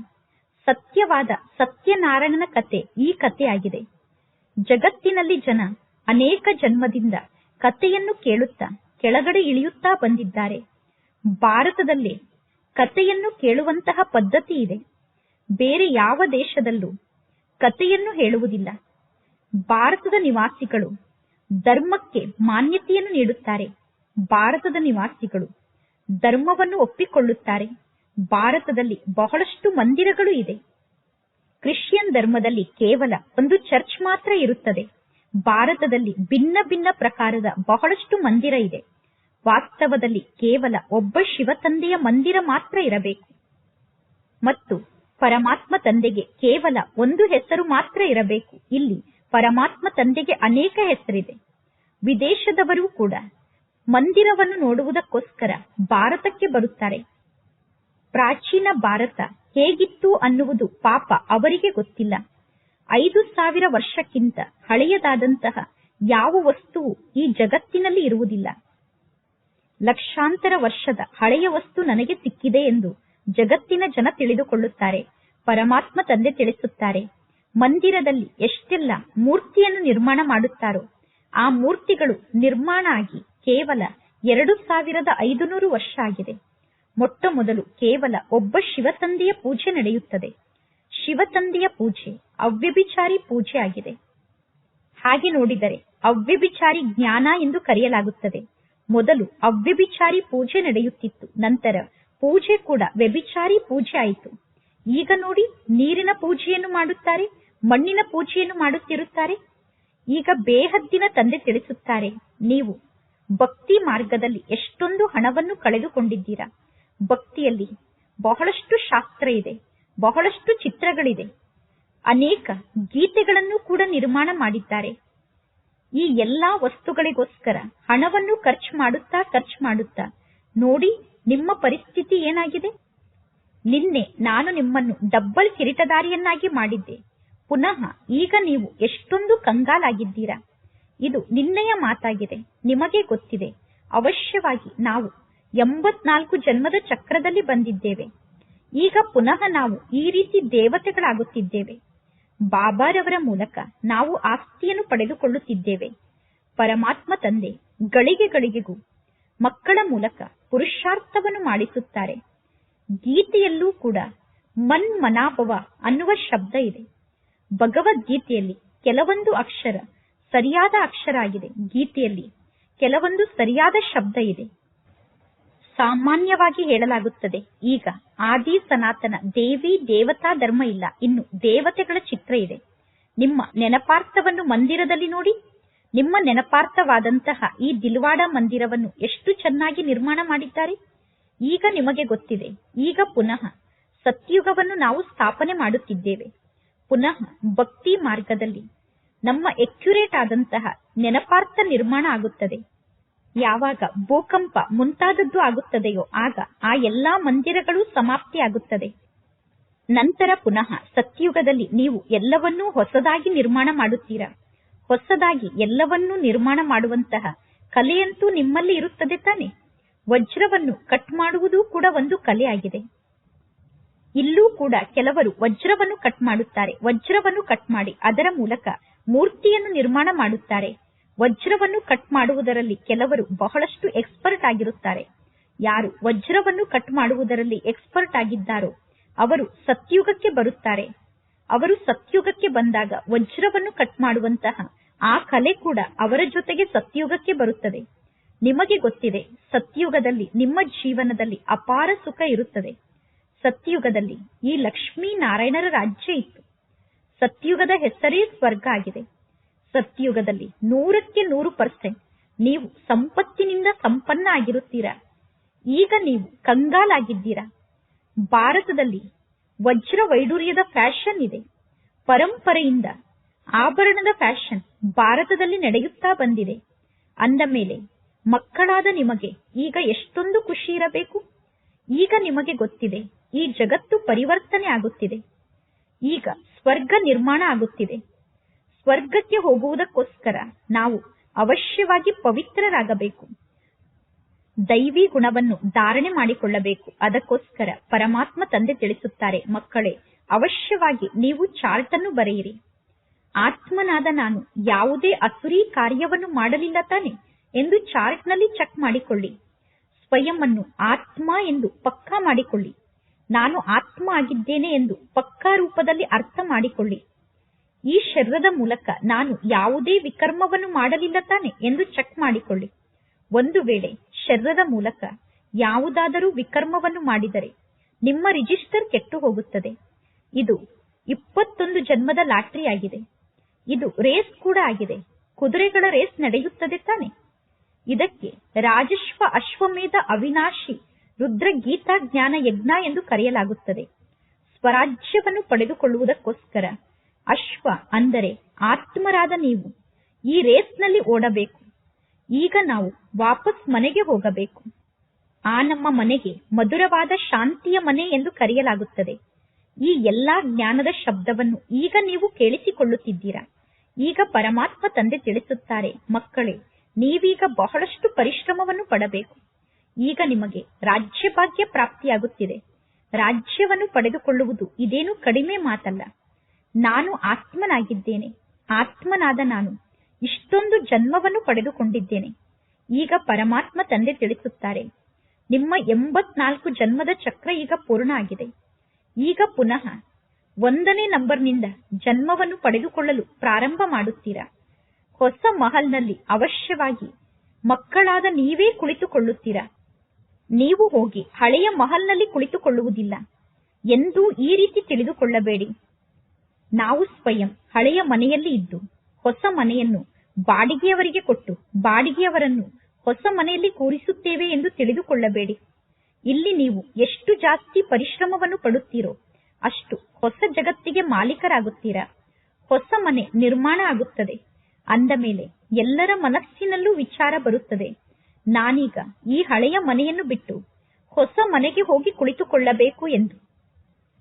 ಸತ್ಯವಾದ ಸತ್ಯನಾರಾಯಣನ ಕತೆ ಈ ಕಥೆಯಾಗಿದೆ. ಜಗತ್ತಿನಲ್ಲಿ ಜನ ಅನೇಕ ಜನ್ಮದಿಂದ ಕಥೆಯನ್ನು ಕೇಳುತ್ತಾ ಕೆಳಗಡೆ ಇಳಿಯುತ್ತಾ ಬಂದಿದ್ದಾರೆ. ಭಾರತದಲ್ಲಿ ಕಥೆಯನ್ನು ಕೇಳುವಂತಹ ಪದ್ಧತಿ ಇದೆ. ಬೇರೆ ಯಾವ ದೇಶದಲ್ಲೂ ಕಥೆಯನ್ನು ಹೇಳುವುದಿಲ್ಲ. ಭಾರತದ ನಿವಾಸಿಗಳು ಧರ್ಮಕ್ಕೆ ಮಾನ್ಯತೆಯನ್ನು ನೀಡುತ್ತಾರೆ. ಭಾರತದ ನಿವಾಸಿಗಳು ಧರ್ಮವನ್ನು ಒಪ್ಪಿಕೊಳ್ಳುತ್ತಾರೆ. ಭಾರತದಲ್ಲಿ ಬಹಳಷ್ಟು ಮಂದಿರಗಳು ಇದೆ. ಕ್ರಿಶ್ಚಿಯನ್ ಧರ್ಮದಲ್ಲಿ ಕೇವಲ ಒಂದು ಚರ್ಚ್ ಮಾತ್ರ ಇರುತ್ತದೆ. ಭಾರತದಲ್ಲಿ ಭಿನ್ನ ಭಿನ್ನ ಪ್ರಕಾರದ ಬಹಳಷ್ಟು ಮಂದಿರ ಇದೆ. ವಾಸ್ತವದಲ್ಲಿ ಕೇವಲ ಒಬ್ಬ ಶಿವ ತಂದೆಯ ಮಂದಿರ ಮಾತ್ರ ಇರಬೇಕು. ಮತ್ತು ಪರಮಾತ್ಮ ತಂದೆಗೆ ಕೇವಲ ಒಂದು ಹೆಸರು ಮಾತ್ರ ಇರಬೇಕು. ಇಲ್ಲಿ ಪರಮಾತ್ಮ ತಂದೆಗೆ ಅನೇಕ ಹೆಸರಿದೆ. ವಿದೇಶದವರು ಕೂಡ ಮಂದಿರವನ್ನು ನೋಡುವುದಕ್ಕೋಸ್ಕರ ಭಾರತಕ್ಕೆ ಬರುತ್ತಾರೆ. ಪ್ರಾಚೀನ ಭಾರತ ಹೇಗಿತ್ತು ಅನ್ನುವುದು ಪಾಪ ಅವರಿಗೆ ಗೊತ್ತಿಲ್ಲ. ಐದು ಸಾವಿರ ವರ್ಷಕ್ಕಿಂತ ಹಳೆಯದಾದಂತಹ ಯಾವ ವಸ್ತು ಈ ಜಗತ್ತಿನಲ್ಲಿ ಇರುವುದಿಲ್ಲ. ಲಕ್ಷಾಂತರ ವರ್ಷದ ಹಳೆಯ ವಸ್ತು ನನಗೆ ಸಿಕ್ಕಿದೆ ಎಂದು ಜಗತ್ತಿನ ಜನ ತಿಳಿದುಕೊಳ್ಳುತ್ತಾರೆ, ಪರಮಾತ್ಮ ತಂದೆ ತಿಳಿಸುತ್ತಾರೆ. ಮಂದಿರದಲ್ಲಿ ಎಷ್ಟೆಲ್ಲ ಮೂರ್ತಿಯನ್ನು ನಿರ್ಮಾಣ ಮಾಡುತ್ತಾರೋ, ಆ ಮೂರ್ತಿಗಳು ನಿರ್ಮಾಣ ಆಗಿ ಕೇವಲ ಎರಡು ಸಾವಿರದ ಐದುನೂರು ವರ್ಷ ಆಗಿದೆ. ಮೊಟ್ಟ ಮೊದಲು ಕೇವಲ ಒಬ್ಬ ಶಿವತಂದೆಯ ಪೂಜೆ ನಡೆಯುತ್ತದೆ. ಶಿವತಂದೆಯ ಪೂಜೆ ಅವ್ಯಭಿಚಾರಿ ಪೂಜೆ ಆಗಿದೆ. ಹಾಗೆ ನೋಡಿದರೆ ಅವ್ಯಭಿಚಾರಿ ಜ್ಞಾನ ಎಂದು ಕರೆಯಲಾಗುತ್ತದೆ. ಮೊದಲು ಅವ್ಯಭಿಚಾರಿ ಪೂಜೆ ನಡೆಯುತ್ತಿತ್ತು. ನಂತರ ಪೂಜೆ ಕೂಡ ವ್ಯಭಿಚಾರಿ ಪೂಜೆ ಆಯಿತು. ಈಗ ನೋಡಿ ನೀರಿನ ಪೂಜೆಯನ್ನು ಮಾಡುತ್ತಾರೆ, ಮಣ್ಣಿನ ಪೂಜೆಯನ್ನು ಮಾಡುತ್ತಿರುತ್ತಾರೆ. ಈಗ ಬೇಹದ್ದಿನ ತಂದೆ ತಿಳಿಸುತ್ತಾರೆ, ನೀವು ಭಕ್ತಿ ಮಾರ್ಗದಲ್ಲಿ ಎಷ್ಟೊಂದು ಹಣವನ್ನು ಕಳೆದುಕೊಂಡಿದ್ದೀರಾ? ಭಕ್ತಿಯಲ್ಲಿ ಬಹಳಷ್ಟು ಶಾಸ್ತ್ರ ಇದೆ, ಬಹಳಷ್ಟು ಚಿತ್ರಗಳಿದೆ. ಅನೇಕ ಗೀತೆಗಳನ್ನು ಕೂಡ ನಿರ್ಮಾಣ ಮಾಡಿದ್ದಾರೆ. ಈ ಎಲ್ಲಾ ವಸ್ತುಗಳಿಗೋಸ್ಕರ ಹಣವನ್ನು ಖರ್ಚು ಮಾಡುತ್ತಾ ಖರ್ಚು ಮಾಡುತ್ತಾ ನೋಡಿ ನಿಮ್ಮ ಪರಿಸ್ಥಿತಿ ಏನಾಗಿದೆ? ನಿನ್ನೆ ನಾನು ನಿಮ್ಮನ್ನು ಡಬ್ಬಲ್ ಕಿರೀಟದಾರಿಯನ್ನಾಗಿ ಮಾಡಿದ್ದೆ. ಪುನಃ ಈಗ ನೀವು ಎಷ್ಟೊಂದು ಕಂಗಾಲಾಗಿದ್ದೀರಾ? ಇದು ನಿನ್ನೆಯ ಮಾತಾಗಿದೆ, ನಿಮಗೆ ಗೊತ್ತಿದೆ. ಅವಶ್ಯವಾಗಿ ನಾವು ಎಂಬತ್ನಾಲ್ಕು ಜನ್ಮದ ಚಕ್ರದಲ್ಲಿ ಬಂದಿದ್ದೇವೆ. ಈಗ ಪುನಃ ನಾವು ಈ ರೀತಿ ದೇವತೆಗಳಾಗುತ್ತಿದ್ದೇವೆ. ಬಾಬಾರವರ ಮೂಲಕ ನಾವು ಆಸ್ತಿಯನ್ನು ಪಡೆದುಕೊಳ್ಳುತ್ತಿದ್ದೇವೆ. ಪರಮಾತ್ಮ ತಂದೆ ಗಳಿಗೆ ಗಳಿಗೆಗೂ, ಮಕ್ಕಳ ಮೂಲಕ ಪುರುಷಾರ್ಥವನ್ನು ಮಾಡಿಸುತ್ತಾರೆ. ಗೀತೆಯಲ್ಲೂ ಕೂಡ ಮನ್ ಮನಾಭವ ಅನ್ನುವ ಶಬ್ದ ಇದೆ. ಭಗವದ್ಗೀತೆಯಲ್ಲಿ ಕೆಲವೊಂದು ಅಕ್ಷರ ಸರಿಯಾದ ಅಕ್ಷರ ಆಗಿದೆ. ಗೀತೆಯಲ್ಲಿ ಕೆಲವೊಂದು ಸರಿಯಾದ ಶಬ್ದ ಇದೆ. ಸಾಮಾನ್ಯವಾಗಿ ಹೇಳಲಾಗುತ್ತದೆ. ಈಗ, ಆದಿ ಸನಾತನ, ದೇವಿ ದೇವತಾ ಧರ್ಮ ಇಲ್ಲ. ಇನ್ನು ದೇವತೆಗಳ ಚಿತ್ರ ಇದೆ. ನಿಮ್ಮ ನೆನಪಾರ್ಥವನ್ನು ಮಂದಿರದಲ್ಲಿ ನೋಡಿ. ನಿಮ್ಮ ನೆನಪಾರ್ಥವಾದಂತಹ ಈ ದಿಲ್ವಾಡ ಮಂದಿರವನ್ನು ಎಷ್ಟು ಚೆನ್ನಾಗಿ ನಿರ್ಮಾಣ ಮಾಡಿದ್ದಾರೆ. ಈಗ ನಿಮಗೆ ಗೊತ್ತಿದೆ. ಈಗ ಪುನಃ ಸತ್ಯುಗವನ್ನು ನಾವು ಸ್ಥಾಪನೆ ಮಾಡುತ್ತಿದ್ದೇವೆ. ಪುನಃ ಭಕ್ತಿ ಮಾರ್ಗದಲ್ಲಿ ನಮ್ಮ ಎಕ್ಯುರೇಟ್ ಆದಂತಹ ನೆನಪಾರ್ಥ ನಿರ್ಮಾಣ ಆಗುತ್ತದೆ. ಯಾವಾಗ ಭೂಕಂಪ ಮುಂತಾದದ್ದು ಆಗುತ್ತದೆಯೋ ಆಗ ಆ ಎಲ್ಲಾ ಮಂದಿರಗಳು ಸಮಾಪ್ತಿಯಾಗುತ್ತದೆ. ನಂತರ ಪುನಃ ಸತ್ಯುಗದಲ್ಲಿ ನೀವು ಎಲ್ಲವನ್ನೂ ಹೊಸದಾಗಿ ನಿರ್ಮಾಣ ಮಾಡುತ್ತೀರಾ. ಹೊಸದಾಗಿ ಎಲ್ಲವನ್ನೂ ನಿರ್ಮಾಣ ಮಾಡುವಂತಹ ಕಲೆಯಂತೂ ನಿಮ್ಮಲ್ಲಿ ಇರುತ್ತದೆ ತಾನೆ. ವಜ್ರವನ್ನು ಕಟ್ ಮಾಡುವುದು ಕೂಡ ಒಂದು ಕಲೆಯಾಗಿದೆ. ಇಲ್ಲೂ ಕೂಡ ಕೆಲವರು ವಜ್ರವನ್ನು ಕಟ್ ಮಾಡುತ್ತಾರೆ. ವಜ್ರವನ್ನು ಕಟ್ ಮಾಡಿ ಅದರ ಮೂಲಕ ಮೂರ್ತಿಯನ್ನು ನಿರ್ಮಾಣ ಮಾಡುತ್ತಾರೆ. ವಜ್ರವನ್ನು ಕಟ್ ಮಾಡುವುದರಲ್ಲಿ ಕೆಲವರು ಬಹಳಷ್ಟು ಎಕ್ಸ್ಪರ್ಟ್ ಆಗಿರುತ್ತಾರೆ. ಯಾರು ವಜ್ರವನ್ನು ಕಟ್ ಮಾಡುವುದರಲ್ಲಿ ಎಕ್ಸ್ಪರ್ಟ್ ಆಗಿದ್ದಾರೋ, ಅವರು ಸತ್ಯುಗಕ್ಕೆ ಬರುತ್ತಾರೆ. ಅವರು ಸತ್ಯುಗಕ್ಕೆ ಬಂದಾಗ ವಜ್ರವನ್ನು ಕಟ್ ಮಾಡುವಂತಹ ಆ ಕಲೆ ಕೂಡ ಅವರ ಜೊತೆಗೆ ಸತ್ಯುಗಕ್ಕೆ ಬರುತ್ತದೆ. ನಿಮಗೆ ಗೊತ್ತಿದೆ, ಸತ್ಯುಗದಲ್ಲಿ ನಿಮ್ಮ ಜೀವನದಲ್ಲಿ ಅಪಾರ ಸುಖ ಇರುತ್ತದೆ. ಸತ್ಯುಗದಲ್ಲಿ ಈ ಲಕ್ಷ್ಮೀ ನಾರಾಯಣರ ರಾಜ್ಯ ಇತ್ತು. ಸತ್ಯುಗದ ಹೆಸರೇ ಸ್ವರ್ಗ ಆಗಿದೆ. ಸತ್ಯುಗದಲ್ಲಿ ನೂರಕ್ಕೆ ನೂರು ಪರ್ಸೆಂಟ್ ನೀವು ಸಂಪತ್ತಿನಿಂದ ಸಂಪನ್ನ ಆಗಿರುತ್ತೀರಾ? ಈಗ ನೀವು ಕಂಗಾಲಾಗಿದ್ದೀರಾ? ಭಾರತದಲ್ಲಿ ವಜ್ರ ವೈಡೂರ್ಯದ ಫ್ಯಾಷನ್ ಇದೆ. ಪರಂಪರೆಯಿಂದ ಆಭರಣದ ಫ್ಯಾಷನ್ ಭಾರತದಲ್ಲಿ ನಡೆಯುತ್ತಾ ಬಂದಿದೆ. ಅಂದ ಮೇಲೆ ಮಕ್ಕಳಾದ ನಿಮಗೆ ಈಗ ಎಷ್ಟೊಂದು ಖುಷಿ ಇರಬೇಕು? ಈಗ ನಿಮಗೆ ಗೊತ್ತಿದೆ, ಈ ಜಗತ್ತು ಪರಿವರ್ತನೆ ಆಗುತ್ತಿದೆ. ಈಗ ಸ್ವರ್ಗ ನಿರ್ಮಾಣ ಆಗುತ್ತಿದೆ. ಸ್ವರ್ಗಕ್ಕೆ ಹೋಗುವುದಕ್ಕೋಸ್ಕರ ನಾವು ಅವಶ್ಯವಾಗಿ ಪವಿತ್ರರಾಗಬೇಕು. ದೈವಿ ಗುಣವನ್ನು ಧಾರಣೆ ಮಾಡಿಕೊಳ್ಳಬೇಕು. ಅದಕ್ಕೋಸ್ಕರ ಪರಮಾತ್ಮ ತಂದೆ ತಿಳಿಸುತ್ತಾರೆ, ಮಕ್ಕಳೇ, ಅವಶ್ಯವಾಗಿ ನೀವು ಚಾರ್ಟ್ ಅನ್ನು ಬರೆಯಿರಿ. ಆತ್ಮನಾದ ನಾನು ಯಾವುದೇ ಅಸುರಿ ಕಾರ್ಯವನ್ನು ಮಾಡಲಿಲ್ಲ ತಾನೆ ಎಂದು ಚಾರ್ಟ್ನಲ್ಲಿ ಚೆಕ್ ಮಾಡಿಕೊಳ್ಳಿ. ಸ್ವಯಂ ಅನ್ನು ಆತ್ಮ ಎಂದು ಪಕ್ಕಾ ಮಾಡಿಕೊಳ್ಳಿ. ನಾನು ಆತ್ಮ ಆಗಿದ್ದೇನೆ ಎಂದು ಪಕ್ಕಾ ರೂಪದಲ್ಲಿ ಅರ್ಥ ಮಾಡಿಕೊಳ್ಳಿ. ಈ ಶರೀರದ ಮೂಲಕ ನಾನು ಯಾವುದೇ ವಿಕರ್ಮವನ್ನು ಮಾಡಲಿಲ್ಲ ತಾನೆ ಎಂದು ಚೆಕ್ ಮಾಡಿಕೊಳ್ಳಿ. ಒಂದು ವೇಳೆ ಶರೀರದ ಮೂಲಕ ಯಾವುದಾದರೂ ವಿಕರ್ಮವನ್ನು ಮಾಡಿದರೆ ನಿಮ್ಮ ರಿಜಿಸ್ಟರ್ ಕೆಟ್ಟು ಹೋಗುತ್ತದೆ. ಇದು ಇಪ್ಪತ್ತೊಂದು ಜನ್ಮದ ಲಾಟ್ರಿ ಆಗಿದೆ. ಇದು ರೇಸ್ ಕೂಡ ಆಗಿದೆ. ಕುದುರೆಗಳ ರೇಸ್ ನಡೆಯುತ್ತದೆ ತಾನೆ. ಇದಕ್ಕೆ ರಾಜಶ್ವ ಅಶ್ವಮೇಧ ಅವಿನಾಶಿ ರುದ್ರ ಗೀತಾ ಜ್ಞಾನ ಯಜ್ಞ ಎಂದು ಕರೆಯಲಾಗುತ್ತದೆ. ಸ್ವರಾಜ್ಯವನ್ನು ಪಡೆದುಕೊಳ್ಳುವುದಕ್ಕೋಸ್ಕರ ಅಶ್ವ ಅಂದರೆ ಆತ್ಮರಾದ ನೀವು. ಈ ರೇಸ್ನಲ್ಲಿ ಓಡಬೇಕು. ಈಗ ನಾವು ವಾಪಸ್ ಮನೆಗೆ ಹೋಗಬೇಕು. ಆ ನಮ್ಮ ಮನೆಗೆ ಮಧುರವಾದ ಶಾಂತಿಯ ಮನೆ ಎಂದು ಕರೆಯಲಾಗುತ್ತದೆ. ಈ ಎಲ್ಲಾ ಜ್ಞಾನದ ಶಬ್ದವನ್ನು ಈಗ ನೀವು ಕೇಳಿಸಿಕೊಳ್ಳುತ್ತಿದ್ದೀರಾ? ಈಗ ಪರಮಾತ್ಮ ತಂದೆ ತಿಳಿಸುತ್ತಾರೆ, ಮಕ್ಕಳೇ, ನೀವೀಗ ಬಹಳಷ್ಟು ಪರಿಶ್ರಮವನ್ನು ಪಡಬೇಕು. ಈಗ ನಿಮಗೆ ರಾಜ್ಯಭಾಗ್ಯ ಪ್ರಾಪ್ತಿಯಾಗುತ್ತಿದೆ. ರಾಜ್ಯವನ್ನು ಪಡೆದುಕೊಳ್ಳುವುದು ಇದೇನು ಕಡಿಮೆ ಮಾತಲ್ಲ. ನಾನು ಆತ್ಮನಾಗಿದ್ದೇನೆ. ಆತ್ಮನಾದ ನಾನು ಇಷ್ಟೊಂದು ಜನ್ಮವನ್ನು ಪಡೆದುಕೊಂಡಿದ್ದೇನೆ. ಈಗ ಪರಮಾತ್ಮ ತಂದೆ ತಿಳಿಸುತ್ತಾರೆ, ನಿಮ್ಮ ಎಂಬತ್ನಾಲ್ಕು ಜನ್ಮದ ಚಕ್ರ ಈಗ ಪೂರ್ಣ ಆಗಿದೆ. ಈಗ ಪುನಃ ಒಂದನೇ ನಂಬರ್ನಿಂದ ಜನ್ಮವನ್ನು ಪಡೆದುಕೊಳ್ಳಲು ಪ್ರಾರಂಭ ಮಾಡುತ್ತೀರಾ? ಹೊಸ ಮಹಲ್ನಲ್ಲಿ ಅವಶ್ಯವಾಗಿ ಮಕ್ಕಳಾದ ನೀವೇ ಕುಳಿತುಕೊಳ್ಳುತ್ತೀರಾ? ನೀವು ಹೋಗಿ ಹಳೆಯ ಮಹಲ್ನಲ್ಲಿ ಕುಳಿತುಕೊಳ್ಳುವುದಿಲ್ಲ. ಎಂದೂ ಈ ರೀತಿ ತಿಳಿದುಕೊಳ್ಳಬೇಡಿ. ನಾವು ಸ್ವಯಂ ಹಳೆಯ ಮನೆಯಲ್ಲಿ ಇದ್ದು, ಹೊಸ ಮನೆಯನ್ನು ಬಾಡಿಗೆಯವರಿಗೆ ಕೊಟ್ಟು, ಬಾಡಿಗೆಯವರನ್ನು ಹೊಸ ಮನೆಯಲ್ಲಿ ಕೂರಿಸುತ್ತೇವೆ ಎಂದು ತಿಳಿದುಕೊಳ್ಳಬೇಡಿ. ಇಲ್ಲಿ ನೀವು ಎಷ್ಟು ಜಾಸ್ತಿ ಪರಿಶ್ರಮವನ್ನು ಪಡುತ್ತೀರೋ, ಅಷ್ಟು ಹೊಸ ಜಗತ್ತಿಗೆ ಮಾಲೀಕರಾಗುತ್ತೀರಾ. ಹೊಸ ಮನೆ ನಿರ್ಮಾಣ ಆಗುತ್ತದೆ. ಅಂದ ಮೇಲೆ ಎಲ್ಲರ ಮನಸ್ಸಿನಲ್ಲೂ ವಿಚಾರ ಬರುತ್ತದೆ. ನಾನೀಗ ಈ ಹಳೆಯ ಮನೆಯನ್ನು ಬಿಟ್ಟು ಹೊಸ ಮನೆಗೆ ಹೋಗಿ ಕುಳಿತುಕೊಳ್ಳಬೇಕು ಎಂದು.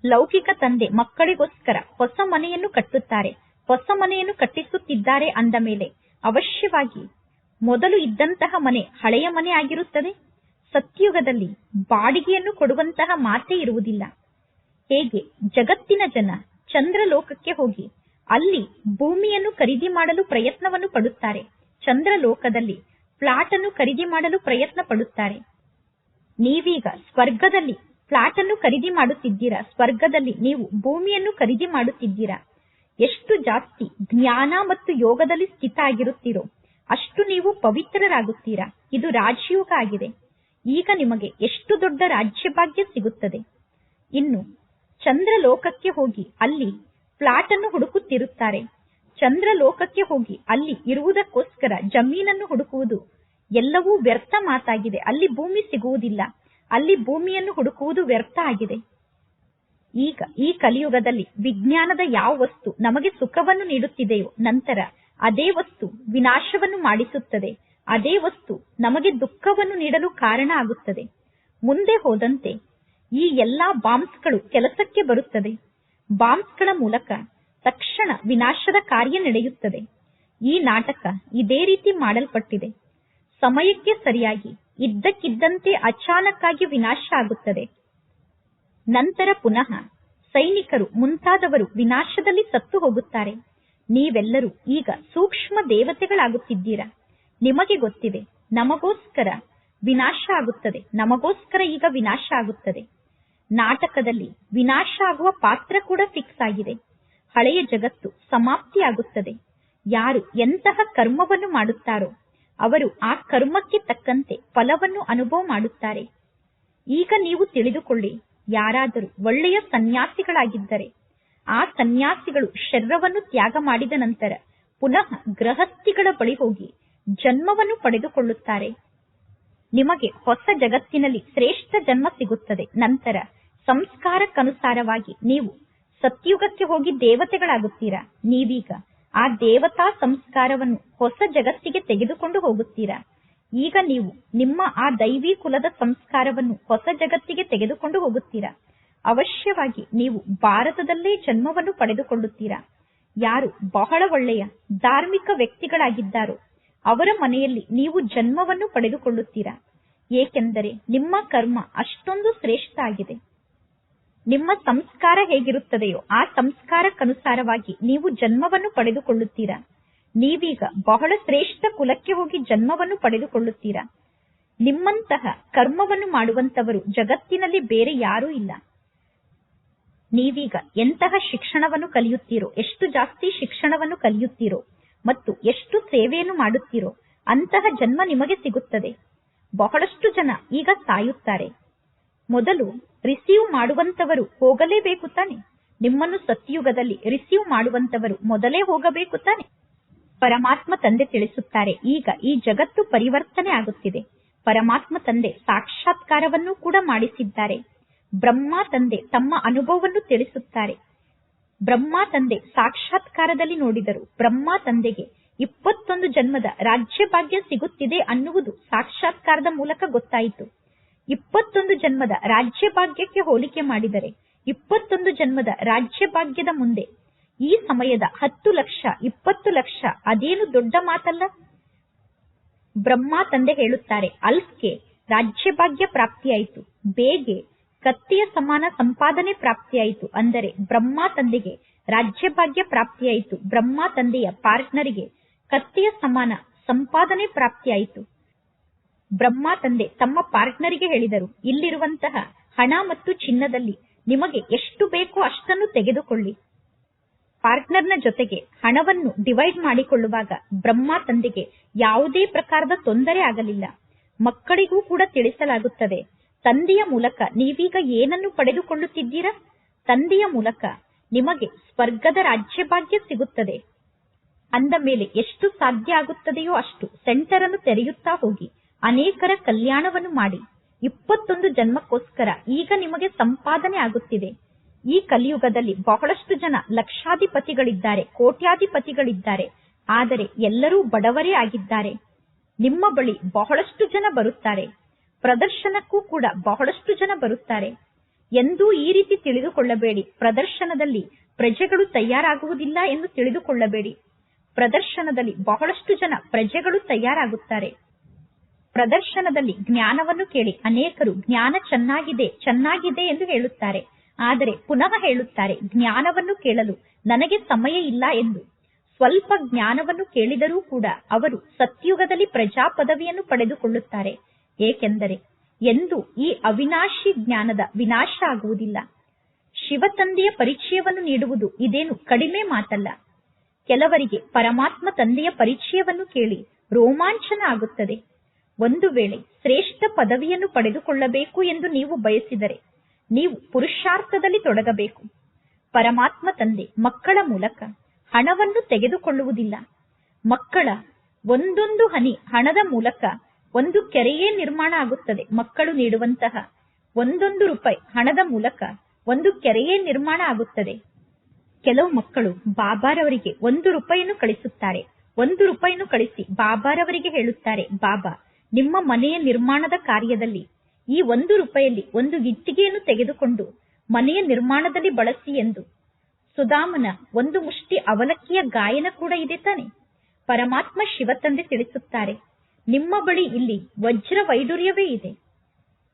ಲೌಕಿಕ ತಂದೆ ಮಕ್ಕಳಿಗೋಸ್ಕರ ಹೊಸ ಮನೆಯನ್ನು ಕಟ್ಟುತ್ತಾರೆ. ಹೊಸ ಮನೆಯನ್ನು ಕಟ್ಟಿಸುತ್ತಿದ್ದಾರೆ ಅಂದ ಮೇಲೆ ಅವಶ್ಯವಾಗಿ ಮೊದಲು ಇದ್ದಂತಹ ಮನೆ ಹಳೆಯ ಮನೆ ಆಗಿರುತ್ತದೆ? ಸತ್ಯುಗದಲ್ಲಿ ಬಾಡಿಗೆಯನ್ನು ಕೊಡುವಂತಹ ಮಾತೇ ಇರುವುದಿಲ್ಲ. ಹೇಗೆ? ಜಗತ್ತಿನ ಜನ ಚಂದ್ರಲೋಕಕ್ಕೆ ಹೋಗಿ ಅಲ್ಲಿ ಭೂಮಿಯನ್ನು ಖರೀದಿ ಮಾಡಲು ಪ್ರಯತ್ನವನ್ನು ಪಡುತ್ತಾರೆ. ಚಂದ್ರಲೋಕದಲ್ಲಿ ಫ್ಲಾಟ್ ಅನ್ನು ಖರೀದಿ ಮಾಡಲು ಪ್ರಯತ್ನ ಪಡುತ್ತಾರೆ. ನೀವೀಗ ಸ್ವರ್ಗದಲ್ಲಿ ಫ್ಲಾಟ್ ಅನ್ನು ಖರೀದಿ ಮಾಡುತ್ತಿದ್ದೀರಾ? ಸ್ವರ್ಗದಲ್ಲಿ ನೀವು ಭೂಮಿಯನ್ನು ಖರೀದಿ ಮಾಡುತ್ತಿದ್ದೀರಾ? ಎಷ್ಟು ಜಾಸ್ತಿ ಜ್ಞಾನ ಮತ್ತು ಯೋಗದಲ್ಲಿ ಸ್ಥಿತ ಆಗಿರುತ್ತೀರೋ ಅಷ್ಟು ನೀವು ಪವಿತ್ರರಾಗುತ್ತೀರಾ? ಇದು ರಾಜಯೋಗ ಆಗಿದೆ. ಈಗ ನಿಮಗೆ ಎಷ್ಟು ದೊಡ್ಡ ರಾಜ್ಯಭಾಗ್ಯ ಸಿಗುತ್ತದೆ? ಇನ್ನು, ಚಂದ್ರಲೋಕಕ್ಕೆ ಹೋಗಿ ಅಲ್ಲಿ ಫ್ಲಾಟ್ ಅನ್ನು ಹುಡುಕುತ್ತಿರುತ್ತಾರೆ. ಚಂದ್ರಲೋಕಕ್ಕೆ ಹೋಗಿ ಅಲ್ಲಿ ಇರುವುದಕ್ಕೋಸ್ಕರ ಜಮೀನನ್ನು ಹುಡುಕುವುದು ಎಲ್ಲವೂ ವ್ಯರ್ಥ ಮಾತಾಗಿದೆ. ಅಲ್ಲಿ ಭೂಮಿ ಸಿಗುವುದಿಲ್ಲ. ಅಲ್ಲಿ ಭೂಮಿಯನ್ನು ಹುಡುಕುವುದು ವ್ಯರ್ಥ ಆಗಿದೆ. ಈಗ, ಈ ಕಲಿಯುಗದಲ್ಲಿ ವಿಜ್ಞಾನದ ಯಾವ ವಸ್ತು ನಮಗೆ ಸುಖವನ್ನು ನೀಡುತ್ತಿದೆಯೋ ನಂತರ ಅದೇ ವಸ್ತು ವಿನಾಶವನ್ನು ಮಾಡಿಸುತ್ತದೆ. ಅದೇ ವಸ್ತು ನಮಗೆ ದುಃಖವನ್ನು ನೀಡಲು ಕಾರಣ ಆಗುತ್ತದೆ. ಮುಂದೆ ಹೋದಂತೆ ಈ ಎಲ್ಲಾ ಬಾಂಬ್ಸ್ಗಳು ಕೆಲಸಕ್ಕೆ ಬರುತ್ತದೆ. ಬಾಂಬ್ಸ್ಗಳ ಮೂಲಕ ತಕ್ಷಣ ವಿನಾಶದ ಕಾರ್ಯ ನಡೆಯುತ್ತದೆ. ಈ ನಾಟಕ ಇದೇ ರೀತಿ ಮಾಡಲ್ಪಟ್ಟಿದೆ. ಸಮಯಕ್ಕೆ ಸರಿಯಾಗಿ ಇದ್ದಕ್ಕಿದ್ದಂತೆ ಅಚಾನಕ್ಕಾಗಿ ವಿನಾಶ ಆಗುತ್ತದೆ ನಂತರ ಪುನಃ ಸೈನಿಕರು ಮುಂತಾದವರು ವಿನಾಶದಲ್ಲಿ ಸತ್ತು ಹೋಗುತ್ತಾರೆ ನೀವೆಲ್ಲರೂ ಈಗ ಸೂಕ್ಷ್ಮ ದೇವತೆಗಳಾಗುತ್ತಿದ್ದೀರಾ? ನಿಮಗೆ ಗೊತ್ತಿದೆ, ನಮಗೋಸ್ಕರ ವಿನಾಶ ಆಗುತ್ತದೆ. ನಮಗೋಸ್ಕರ ಈಗ ವಿನಾಶ ಆಗುತ್ತದೆ. ನಾಟಕದಲ್ಲಿ ವಿನಾಶ ಆಗುವ ಪಾತ್ರ ಕೂಡ ಫಿಕ್ಸ್ ಆಗಿದೆ. ಹಳೆಯ ಜಗತ್ತು ಸಮಾಪ್ತಿಯಾಗುತ್ತದೆ. ಯಾರು ಎಂತಹ ಕರ್ಮವನ್ನು ಮಾಡುತ್ತಾರೋ ಅವರು ಆ ಕರ್ಮಕ್ಕೆ ತಕ್ಕಂತೆ ಫಲವನ್ನು ಅನುಭವ ಮಾಡುತ್ತಾರೆ. ಈಗ ನೀವು ತಿಳಿದುಕೊಳ್ಳಿ, ಯಾರಾದರೂ ಒಳ್ಳೆಯ ಸನ್ಯಾಸಿಗಳಾಗಿದ್ದರೆ, ಆ ಸನ್ಯಾಸಿಗಳು ಶರೀರವನ್ನು ತ್ಯಾಗ ಮಾಡಿದ ನಂತರ ಪುನಃ ಗೃಹಸ್ಥಿಗಳ ಬಳಿ ಹೋಗಿ ಜನ್ಮವನ್ನು ಪಡೆದುಕೊಳ್ಳುತ್ತಾರೆ. ನಿಮಗೆ ಹೊಸ ಜಗತ್ತಿನಲ್ಲಿ ಶ್ರೇಷ್ಠ ಜನ್ಮ ಸಿಗುತ್ತದೆ. ನಂತರ ಸಂಸ್ಕಾರಕ್ಕನುಸಾರವಾಗಿ ನೀವು ಸತ್ಯುಗಕ್ಕೆ ಹೋಗಿ ದೇವತೆಗಳಾಗುತ್ತೀರಾ? ನೀವೀಗ ಆ ದೇವತಾ ಸಂಸ್ಕಾರವನ್ನು ಹೊಸ ಜಗತ್ತಿಗೆ ತೆಗೆದುಕೊಂಡು ಹೋಗುತ್ತೀರಾ? ಈಗ ನೀವು ನಿಮ್ಮ ಆ ದೈವಿ ಕುಲದ ಸಂಸ್ಕಾರವನ್ನು ಹೊಸ ಜಗತ್ತಿಗೆ ತೆಗೆದುಕೊಂಡು ಹೋಗುತ್ತೀರಾ? ಅವಶ್ಯವಾಗಿ ನೀವು ಭಾರತದಲ್ಲೇ ಜನ್ಮವನ್ನು ಪಡೆದುಕೊಳ್ಳುತ್ತೀರಾ? ಯಾರು ಬಹಳ ಒಳ್ಳೆಯ ಧಾರ್ಮಿಕ ವ್ಯಕ್ತಿಗಳಾಗಿದ್ದಾರೋ, ಅವರ ಮನೆಯಲ್ಲಿ ನೀವು ಜನ್ಮವನ್ನು ಪಡೆದುಕೊಳ್ಳುತ್ತೀರಾ? ಏಕೆಂದರೆ ನಿಮ್ಮ ಕರ್ಮ ಅಷ್ಟೊಂದು ಶ್ರೇಷ್ಠ ಆಗಿದೆ. ನಿಮ್ಮ ಸಂಸ್ಕಾರ ಹೇಗಿರುತ್ತದೆಯೋ ಆ ಸಂಸ್ಕಾರಕ್ಕನುಸಾರವಾಗಿ ನೀವು ಜನ್ಮವನ್ನು ಪಡೆದುಕೊಳ್ಳುತ್ತೀರಾ? ನೀವೀಗ ಬಹಳ ಶ್ರೇಷ್ಠ ಕುಲಕ್ಕೆ ಹೋಗಿ ಜನ್ಮವನ್ನು ಪಡೆದುಕೊಳ್ಳುತ್ತೀರಾ? ನಿಮ್ಮಂತಹ ಕರ್ಮವನ್ನು ಮಾಡುವಂತವರು ಜಗತ್ತಿನಲ್ಲಿ ಬೇರೆ ಯಾರೂ ಇಲ್ಲ. ನೀವೀಗ ಎಂತಹ ಶಿಕ್ಷಣವನ್ನು ಕಲಿಯುತ್ತೀರೋ, ಎಷ್ಟು ಜಾಸ್ತಿ ಶಿಕ್ಷಣವನ್ನು ಕಲಿಯುತ್ತೀರೋ ಮತ್ತು ಎಷ್ಟು ಸೇವೆಯನ್ನು ಮಾಡುತ್ತೀರೋ ಅಂತಹ ಜನ್ಮ ನಿಮಗೆ ಸಿಗುತ್ತದೆ. ಬಹಳಷ್ಟು ಜನ ಈಗ ಸಾಯುತ್ತಾರೆ. ಮೊದಲು ರಿಸೀವ್ ಮಾಡುವಂತವರು ಹೋಗಲೇಬೇಕು ತಾನೆ? ನಿಮ್ಮನ್ನು ಸತ್ಯಯುಗದಲ್ಲಿ ರಿಸೀವ್ ಮಾಡುವಂತವರು ಮೊದಲೇ ಹೋಗಬೇಕು ತಾನೆ? ಪರಮಾತ್ಮ ತಂದೆ ತಿಳಿಸುತ್ತಾರೆ, ಈಗ ಈ ಜಗತ್ತು ಪರಿವರ್ತನೆ ಆಗುತ್ತಿದೆ. ಪರಮಾತ್ಮ ತಂದೆ ಸಾಕ್ಷಾತ್ಕಾರವನ್ನು ಕೂಡ ಮಾಡಿಸಿದ್ದಾರೆ. ಬ್ರಹ್ಮ ತಂದೆ ತಮ್ಮ ಅನುಭವವನ್ನು ತಿಳಿಸುತ್ತಾರೆ. ಬ್ರಹ್ಮ ತಂದೆ ಸಾಕ್ಷಾತ್ಕಾರದಲ್ಲಿ ನೋಡಿದರು. ಬ್ರಹ್ಮ ತಂದೆಗೆ ಇಪ್ಪತ್ತೊಂದು ಜನ್ಮದ ರಾಜ್ಯ ಭಾಗ್ಯ ಸಿಗುತ್ತಿದೆ ಅನ್ನುವುದು ಸಾಕ್ಷಾತ್ಕಾರದ ಮೂಲಕ ಗೊತ್ತಾಯಿತು. ಇಪ್ಪತ್ತೊಂದು ಜನ್ಮದ ರಾಜ್ಯ ಭಾಗ್ಯಕ್ಕೆ ಹೋಲಿಕೆ ಮಾಡಿದರೆ ಇಪ್ಪತ್ತೊಂದು ಜನ್ಮದ ರಾಜ್ಯ ಭಾಗ್ಯದ ಮುಂದೆ ಈ ಸಮಯದ ಹತ್ತು ಲಕ್ಷ, ಇಪ್ಪತ್ತು ಲಕ್ಷ ಅದೇನು ದೊಡ್ಡ ಮಾತಲ್ಲ? ಬ್ರಹ್ಮ ತಂದೆ ಹೇಳುತ್ತಾರೆ, ಅಲ್ಫ್ಗೆ ರಾಜ್ಯ ಭಾಗ್ಯ ಪ್ರಾಪ್ತಿಯಾಯಿತು. ಬೇಗೆ ಕತ್ತಿಯ ಸಮಾನ ಸಂಪಾದನೆ ಪ್ರಾಪ್ತಿಯಾಯಿತು. ಅಂದರೆ ಬ್ರಹ್ಮ ತಂದೆಗೆ ರಾಜ್ಯ ಭಾಗ್ಯ ಪ್ರಾಪ್ತಿಯಾಯಿತು. ಬ್ರಹ್ಮ ತಂದೆಯ ಪಾರ್ಟ್ನರಿಗೆ ಕತ್ತಿಯ ಸಮಾನ ಸಂಪಾದನೆ ಪ್ರಾಪ್ತಿಯಾಯಿತು. ಬ್ರಹ್ಮ ತಂದೆ ತಮ್ಮ ಪಾರ್ಟ್ನರಿಗೆ ಹೇಳಿದರು, ಇಲ್ಲಿರುವಂತಹ ಹಣ ಮತ್ತು ಚಿನ್ನದಲ್ಲಿ ನಿಮಗೆ ಎಷ್ಟು ಬೇಕೋ ಅಷ್ಟನ್ನು ತೆಗೆದುಕೊಳ್ಳಿ. ಪಾರ್ಟ್ನರ್ನ ಜೊತೆಗೆ ಹಣವನ್ನು ಡಿವೈಡ್ ಮಾಡಿಕೊಳ್ಳುವಾಗ ಬ್ರಹ್ಮ ತಂದೆಗೆ ಯಾವುದೇ ಪ್ರಕಾರದ ತೊಂದರೆ ಆಗಲಿಲ್ಲ. ಮಕ್ಕಳಿಗೂ ಕೂಡ ತಿಳಿಸಲಾಗುತ್ತದೆ, ತಂದೆಯ ಮೂಲಕ ನೀವೀಗ ಏನನ್ನು ಪಡೆದುಕೊಳ್ಳುತ್ತಿದ್ದೀರಾ? ತಂದೆಯ ಮೂಲಕ ನಿಮಗೆ ಸ್ವರ್ಗದ ರಾಜ್ಯಭಾಗ್ಯ ಸಿಗುತ್ತದೆ. ಅಂದ ಮೇಲೆ ಎಷ್ಟು ಸಾಧ್ಯ ಆಗುತ್ತದೆಯೋ ಅಷ್ಟು ಸೆಂಟರ್ ಅನ್ನು ತೆರೆಯುತ್ತಾ ಹೋಗಿ. ಅನೇಕರ ಕಲ್ಯಾಣವನ್ನು ಮಾಡಿ. ಇಪ್ಪತ್ತೊಂದು ಜನ್ಮಕ್ಕೋಸ್ಕರ ಈಗ ನಿಮಗೆ ಸಂಪಾದನೆ ಆಗುತ್ತಿದೆ. ಈ ಕಲಿಯುಗದಲ್ಲಿ ಬಹಳಷ್ಟು ಜನ ಲಕ್ಷಾಧಿಪತಿಗಳಿದ್ದಾರೆ, ಕೋಟ್ಯಾಧಿಪತಿಗಳಿದ್ದಾರೆ. ಆದರೆ ಎಲ್ಲರೂ ಬಡವರೇ ಆಗಿದ್ದಾರೆ. ನಿಮ್ಮ ಬಳಿ ಬಹಳಷ್ಟು ಜನ ಬರುತ್ತಾರೆ. ಪ್ರದರ್ಶನಕ್ಕೂ ಕೂಡ ಬಹಳಷ್ಟು ಜನ ಬರುತ್ತಾರೆ. ಎಂದೂ ಈ ರೀತಿ ತಿಳಿದುಕೊಳ್ಳಬೇಡಿ. ಪ್ರದರ್ಶನದಲ್ಲಿ ಪ್ರಜೆಗಳು ತಯಾರಾಗುವುದಿಲ್ಲ ಎಂದು ತಿಳಿದುಕೊಳ್ಳಬೇಡಿ. ಪ್ರದರ್ಶನದಲ್ಲಿ ಬಹಳಷ್ಟು ಜನ ಪ್ರಜೆಗಳು ತಯಾರಾಗುತ್ತಾರೆ. ಪ್ರದರ್ಶನದಲ್ಲಿ ಜ್ಞಾನವನ್ನು ಕೇಳಿ. ಅನೇಕರು ಜ್ಞಾನ ಚೆನ್ನಾಗಿದೆ ಚೆನ್ನಾಗಿದೆ ಎಂದು ಹೇಳುತ್ತಾರೆ. ಆದರೆ ಪುನಃ ಹೇಳುತ್ತಾರೆ, ಜ್ಞಾನವನ್ನು ಕೇಳಲು ನನಗೆ ಸಮಯ ಇಲ್ಲ ಎಂದು. ಸ್ವಲ್ಪ ಜ್ಞಾನವನ್ನು ಕೇಳಿದರೂ ಕೂಡ ಅವರು ಸತ್ಯುಗದಲ್ಲಿ ಪ್ರಜಾ ಪದವಿಯನ್ನು ಪಡೆದುಕೊಳ್ಳುತ್ತಾರೆ. ಏಕೆಂದರೆ ಎಂದು ಈ ಅವಿನಾಶಿ ಜ್ಞಾನದ ವಿನಾಶ ಆಗುವುದಿಲ್ಲ. ಶಿವತಂದೆಯ ಪರಿಚಯವನ್ನು ನೀಡುವುದು ಇದೇನು ಕಡಿಮೆ ಮಾತಲ್ಲ. ಕೆಲವರಿಗೆ ಪರಮಾತ್ಮ ತಂದೆಯ ಪರಿಚಯವನ್ನು ಕೇಳಿ ರೋಮಾಂಚನ ಆಗುತ್ತದೆ. ಒಂದು ವೇಳೆ ಶ್ರೇಷ್ಠ ಪದವಿಯನ್ನು ಪಡೆದುಕೊಳ್ಳಬೇಕು ಎಂದು ನೀವು ಬಯಸಿದರೆ ನೀವು ಪುರುಷಾರ್ಥದಲ್ಲಿ ತೊಡಗಬೇಕು. ಪರಮಾತ್ಮ ತಂದೆ ಮಕ್ಕಳ ಮೂಲಕ ಹಣವನ್ನು ತೆಗೆದುಕೊಳ್ಳುವುದಿಲ್ಲ. ಮಕ್ಕಳ ಒಂದೊಂದು ಹನಿ ಹಣದ ಮೂಲಕ ಒಂದು ಕೆರೆಯೇ ನಿರ್ಮಾಣ ಆಗುತ್ತದೆ. ಮಕ್ಕಳು ನೀಡುವಂತಹ ಒಂದೊಂದು ರೂಪಾಯಿ ಹಣದ ಮೂಲಕ ಒಂದು ಕೆರೆಯೇ ನಿರ್ಮಾಣ ಆಗುತ್ತದೆ. ಕೆಲವು ಮಕ್ಕಳು ಬಾಬಾರವರಿಗೆ ಒಂದು ರೂಪಾಯಿಯನ್ನು ಕಳಿಸುತ್ತಾರೆ. ಒಂದು ರೂಪಾಯಿಯನ್ನು ಕಳಿಸಿ ಬಾಬಾರವರಿಗೆ ಹೇಳುತ್ತಾರೆ, ಬಾಬಾ ನಿಮ್ಮ ಮನೆಯ ನಿರ್ಮಾಣದ ಕಾರ್ಯದಲ್ಲಿ ಈ ಒಂದು ರೂಪಾಯಿಯಲ್ಲಿ ಒಂದು ಇಟ್ಟಿಗೆಯನ್ನು ತೆಗೆದುಕೊಂಡು ಮನೆಯ ನಿರ್ಮಾಣದಲ್ಲಿ ಬಳಸಿ ಎಂದು. ಸುಧಾಮನ ಒಂದು ಮುಷ್ಟಿ ಅವಲಕ್ಕಿಯ ಗಾಯನ ಕೂಡ ಇದೆ ತಾನೆ. ಪರಮಾತ್ಮ ಶಿವತಂದೆ ತಿಳಿಸುತ್ತಾರೆ, ನಿಮ್ಮ ಬಳಿ ಇಲ್ಲಿ ವಜ್ರ ವೈಡೂರ್ಯವೇ ಇದೆ.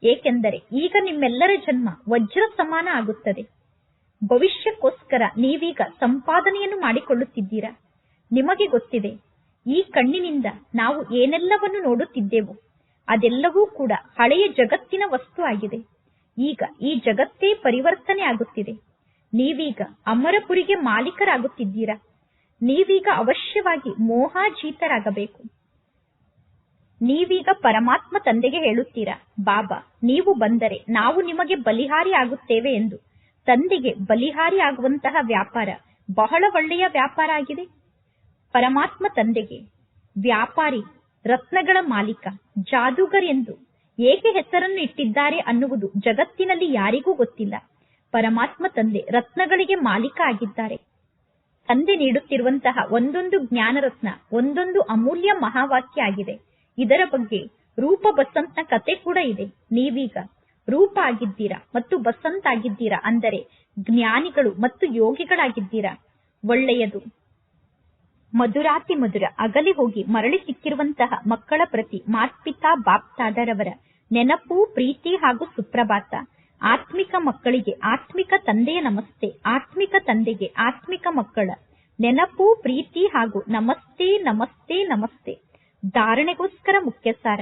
ಏಕೆಂದರೆ ಈಗ ನಿಮ್ಮೆಲ್ಲರ ಜನ್ಮ ವಜ್ರ ಸಮಾನ ಆಗುತ್ತದೆ. ಭವಿಷ್ಯಕ್ಕೋಸ್ಕರ ನೀವೀಗ ಸಂಪಾದನೆಯನ್ನು ಮಾಡಿಕೊಳ್ಳುತ್ತಿದ್ದೀರಾ? ನಿಮಗೆ ಗೊತ್ತಿದೆ ಈ ಕಣ್ಣಿನಿಂದ ನಾವು ಏನೆಲ್ಲವನ್ನು ನೋಡುತ್ತಿದ್ದೆವು, ಅದೆಲ್ಲವೂ ಕೂಡ ಹಳೆಯ ಜಗತ್ತಿನ ವಸ್ತು ಆಗಿದೆ. ಈಗ ಈ ಜಗತ್ತೇ ಪರಿವರ್ತನೆ ಆಗುತ್ತಿದೆ. ನೀವೀಗ ಅಮರಪುರಿಗೆ ಮಾಲೀಕರಾಗುತ್ತಿದ್ದೀರಾ? ನೀವೀಗ ಅವಶ್ಯವಾಗಿ ಮೋಹಾಜೀತರಾಗಬೇಕು. ನೀವೀಗ ಪರಮಾತ್ಮ ತಂದೆಗೆ ಹೇಳುತ್ತೀರಾ, ಬಾಬಾ, ನೀವು ಬಂದರೆ ನಾವು ನಿಮಗೆ ಬಲಿಹಾರಿ ಆಗುತ್ತೇವೆ ಎಂದು. ತಂದೆಗೆ ಬಲಿಹಾರಿ ಆಗುವಂತಹ ವ್ಯಾಪಾರ ಬಹಳ ಒಳ್ಳೆಯ ವ್ಯಾಪಾರ ಆಗಿದೆ. ಪರಮಾತ್ಮ ತಂದೆಗೆ ವ್ಯಾಪಾರಿ, ರತ್ನಗಳ ಮಾಲೀಕ, ಜಾದೂಗರ್ ಎಂದು ಏಕೆ ಹೆಸರನ್ನು ಇಟ್ಟಿದ್ದಾರೆ ಅನ್ನುವುದು ಜಗತ್ತಿನಲ್ಲಿ ಯಾರಿಗೂ ಗೊತ್ತಿಲ್ಲ. ಪರಮಾತ್ಮ ತಂದೆ ರತ್ನಗಳಿಗೆ ಮಾಲೀಕ ಆಗಿದ್ದಾರೆ. ತಂದೆ ನೀಡುತ್ತಿರುವಂತಹ ಒಂದೊಂದು ಜ್ಞಾನರತ್ನ, ಒಂದೊಂದು ಅಮೂಲ್ಯ ಮಹಾವಾಕ್ಯ ಆಗಿದೆ. ಇದರ ಬಗ್ಗೆ ರೂಪ ಬಸಂತ್ನ ಕತೆ ಕೂಡ ಇದೆ. ನೀವೀಗ ರೂಪ ಆಗಿದ್ದೀರಾ ಮತ್ತು ಬಸಂತ್ ಆಗಿದ್ದೀರಾ ಅಂದರೆ ಜ್ಞಾನಿಗಳು ಮತ್ತು ಯೋಗಿಗಳಾಗಿದ್ದೀರಾ? ಒಳ್ಳೆಯದು. ಮಧುರಾತಿ ಮಧುರ ಅಗಲಿ ಹೋಗಿ ಮರಳಿ ಸಿಕ್ಕಿರುವಂತಹ ಮಕ್ಕಳ ಪ್ರತಿ ಮಾತ್ಪಿತಾ ಬಾಪ್ತಾದರವರ ನೆನಪು, ಪ್ರೀತಿ ಹಾಗೂ ಸುಪ್ರಭಾತ. ಆತ್ಮಿಕ ಮಕ್ಕಳಿಗೆ ಆತ್ಮಿಕ ತಂದೆಯ ನಮಸ್ತೆ, ಆತ್ಮಿಕ ತಂದೆಗೆ ಆತ್ಮಿಕ ಮಕ್ಕಳ ನೆನಪು, ಪ್ರೀತಿ ಹಾಗೂ ನಮಸ್ತೆ ನಮಸ್ತೆ ನಮಸ್ತೆ. ಧಾರಣೆಗೋಸ್ಕರ ಮುಖ್ಯ ಸಾರ.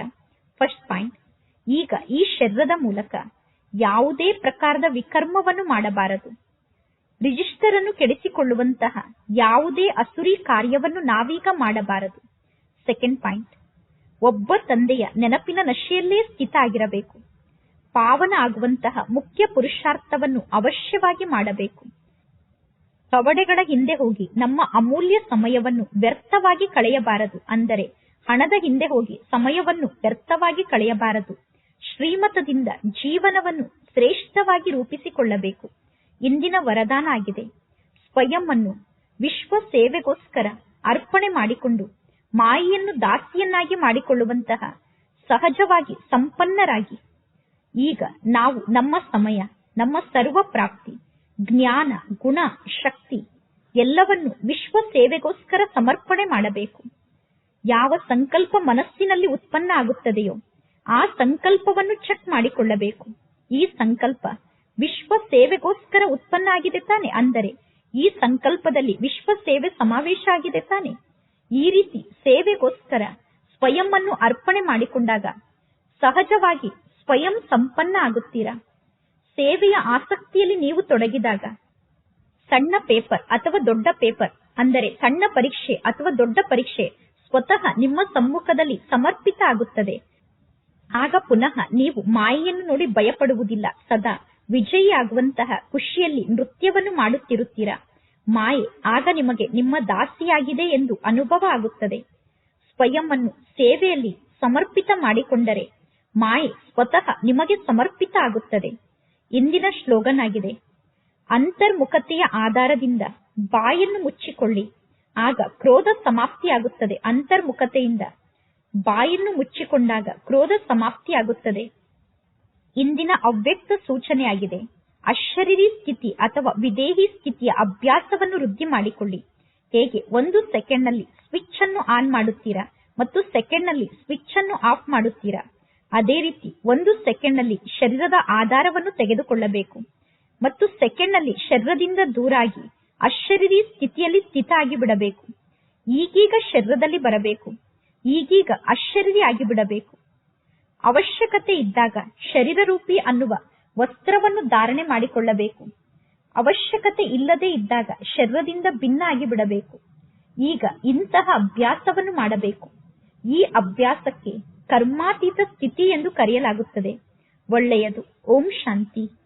First point. ಈಗ ಈ ಶರೀರದ ಮೂಲಕ ಯಾವುದೇ ಪ್ರಕಾರದ ವಿಕರ್ಮವನ್ನು ಮಾಡಬಾರದು. ರಿಜಿಸ್ಟರ್ ಅನ್ನು ಕೆಡಿಸಿಕೊಳ್ಳುವಂತಹ ಯಾವುದೇ ಅಸುರಿ ಕಾರ್ಯವನ್ನು ನಾವೀಗ ಮಾಡಬಾರದು. ಸೆಕೆಂಡ್ ಪಾಯಿಂಟ್ ಒಬ್ಬ ತಂದೆಯ ನೆನಪಿನ ನಶೆಯಲ್ಲೇ ಸ್ಥಿತ ಆಗಿರಬೇಕು. ಪಾವನ ಆಗುವಂತಹ ಮುಖ್ಯ ಪುರುಷಾರ್ಥವನ್ನು ಅವಶ್ಯವಾಗಿ ಮಾಡಬೇಕು. ಕವಡೆಗಳ ಹಿಂದೆ ಹೋಗಿ ನಮ್ಮ ಅಮೂಲ್ಯ ಸಮಯವನ್ನು ವ್ಯರ್ಥವಾಗಿ ಕಳೆಯಬಾರದು ಅಂದರೆ ಹಣದ ಹಿಂದೆ ಹೋಗಿ ಸಮಯವನ್ನು ವ್ಯರ್ಥವಾಗಿ ಕಳೆಯಬಾರದು. ಶ್ರೀಮತದಿಂದ ಜೀವನವನ್ನು ಶ್ರೇಷ್ಠವಾಗಿ ರೂಪಿಸಿಕೊಳ್ಳಬೇಕು. ಇಂದಿನ ವರದಾನ ಆಗಿದೆ ಸ್ವಯಂ ಅನ್ನು, ವಿಶ್ವ ಸೇವೆಗೋಸ್ಕರ ಅರ್ಪಣೆ ಮಾಡಿಕೊಂಡು, ಮಾಯಿಯನ್ನು ದಾಸಿಯನ್ನಾಗಿ ಮಾಡಿಕೊಳ್ಳುವಂತಹ ಸಹಜವಾಗಿ ಸಂಪನ್ನರಾಗಿ. ಈಗ ನಾವು ನಮ್ಮ ಸಮಯ, ನಮ್ಮ ಸರ್ವ ಪ್ರಾಪ್ತಿ, ಜ್ಞಾನ, ಗುಣ, ಶಕ್ತಿ ಎಲ್ಲವನ್ನು ವಿಶ್ವ ಸೇವೆಗೋಸ್ಕರ ಸಮರ್ಪಣೆ ಮಾಡಬೇಕು. ಯಾವ ಸಂಕಲ್ಪ ಮನಸ್ಸಿನಲ್ಲಿ ಉತ್ಪನ್ನ ಆಗುತ್ತದೆಯೋ, ಆ ಸಂಕಲ್ಪವನ್ನು ಚೆಕ್ ಮಾಡಿಕೊಳ್ಳಬೇಕು. ಈ ಸಂಕಲ್ಪ ವಿಶ್ವ ಸೇವೆಗೋಸ್ಕರ ಉತ್ಪನ್ನ ಆಗಿದೆ ತಾನೆ. ಅಂದರೆ ಈ ಸಂಕಲ್ಪದಲ್ಲಿ ವಿಶ್ವ ಸೇವೆ ಸಮಾವೇಶ ಆಗಿದೆ ತಾನೆ. ಈ ರೀತಿ ಸೇವೆಗೋಸ್ಕರ ಸ್ವಯಂ ಅರ್ಪಣೆ ಮಾಡಿಕೊಂಡಾಗ ಸಹಜವಾಗಿ ಸ್ವಯಂ ಸಂಪನ್ನ ಆಗುತ್ತೀರಾ? ಸೇವೆಯ ಆಸಕ್ತಿಯಲ್ಲಿ ನೀವು ತೊಡಗಿದಾಗ ಸಣ್ಣ ಪೇಪರ್ ಅಥವಾ ದೊಡ್ಡ ಪೇಪರ್, ಅಂದರೆ ಸಣ್ಣ ಪರೀಕ್ಷೆ ಅಥವಾ ದೊಡ್ಡ ಪರೀಕ್ಷೆ ಸ್ವತಃ ನಿಮ್ಮ ಸಮ್ಮುಖದಲ್ಲಿ ಸಮರ್ಪಿತ ಆಗುತ್ತದೆ. ಆಗ ಪುನಃ ನೀವು ಮಾಯೆಯನ್ನು ನೋಡಿ ಭಯಪಡುವುದಿಲ್ಲ. ಸದಾ ವಿಜಯಿಯಾಗುವಂತಹ ಖುಷಿಯಲ್ಲಿ ನೃತ್ಯವನ್ನು ಮಾಡುತ್ತಿರುತ್ತೀರ? ಮಾಯೆ, ಆಗ ನಿಮಗೆ ನಿಮ್ಮ ದಾಸಿಯಾಗಿದೆ ಎಂದು ಅನುಭವ ಆಗುತ್ತದೆ. ಸ್ವಯಂ ಅನ್ನು ಸೇವೆಯಲ್ಲಿ ಸಮರ್ಪಿತ ಮಾಡಿಕೊಂಡರೆ ಮಾಯೆ ಸ್ವತಃ ನಿಮಗೆ ಸಮರ್ಪಿತ ಆಗುತ್ತದೆ. ಇಂದಿನ ಶ್ಲೋಗನ್ ಆಗಿದೆ ಅಂತರ್ಮುಖತೆಯ ಆಧಾರದಿಂದ ಬಾಯನ್ನು ಮುಚ್ಚಿಕೊಳ್ಳಿ. ಆಗ ಕ್ರೋಧ ಸಮಾಪ್ತಿಯಾಗುತ್ತದೆ ಅಂತರ್ಮುಖತೆಯಿಂದ. ಬಾಯನ್ನು ಮುಚ್ಚಿಕೊಂಡಾಗ ಕ್ರೋಧ ಸಮಾಪ್ತಿಯಾಗುತ್ತದೆ. ಇಂದಿನ ಅವ್ಯಕ್ತ ಸೂಚನೆಯಾಗಿದೆ. ಅಶರೀರಿ ಸ್ಥಿತಿ ಅಥವಾ ವಿದೇಹಿ ಸ್ಥಿತಿಯ ಅಭ್ಯಾಸವನ್ನು ವೃದ್ಧಿ ಮಾಡಿಕೊಳ್ಳಿ. ಹೇಗೆ? ಒಂದು ಸೆಕೆಂಡ್ನಲ್ಲಿ ಸ್ವಿಚ್ ಅನ್ನು ಆನ್ ಮಾಡುತ್ತೀರಾ? ಮತ್ತು ಸೆಕೆಂಡ್ನಲ್ಲಿ ಸ್ವಿಚ್ ಅನ್ನು ಆಫ್ ಮಾಡುತ್ತೀರಾ? ಅದೇ ರೀತಿ ಒಂದು ಸೆಕೆಂಡ್ನಲ್ಲಿ ಶರೀರದ ಆಧಾರವನ್ನು ತೆಗೆದುಕೊಳ್ಳಬೇಕು. ಮತ್ತು ಸೆಕೆಂಡ್ನಲ್ಲಿ ಶರೀರದಿಂದ ದೂರಾಗಿ ಅಶರೀರಿ ಸ್ಥಿತಿಯಲ್ಲಿ ಸ್ಥಿತ ಆಗಿಬಿಡಬೇಕು. ಈಗೀಗ ಶರೀರದಲ್ಲಿ ಬರಬೇಕು. ಈಗೀಗ ಅಶರೀರಿ ಆಗಿ ಬಿಡಬೇಕು ಅವಶ್ಯಕತೆ ಇದ್ದಾಗ ಶರೀರ ರೂಪಿ ಅನ್ನುವ ವಸ್ತ್ರವನ್ನು ಧಾರಣೆ ಮಾಡಿಕೊಳ್ಳಬೇಕು. ಅವಶ್ಯಕತೆ ಇಲ್ಲದೆ ಇದ್ದಾಗ ಶರೀರದಿಂದ ಭಿನ್ನ ಆಗಿ ಬಿಡಬೇಕು ಈಗ ಇಂತಹ ಅಭ್ಯಾಸವನ್ನು ಮಾಡಬೇಕು. ಈ ಅಭ್ಯಾಸಕ್ಕೆ ಕರ್ಮಾತೀತ ಸ್ಥಿತಿ ಎಂದು ಕರೆಯಲಾಗುತ್ತದೆ. ಒಳ್ಳೆಯದು. ಓಂ ಶಾಂತಿ.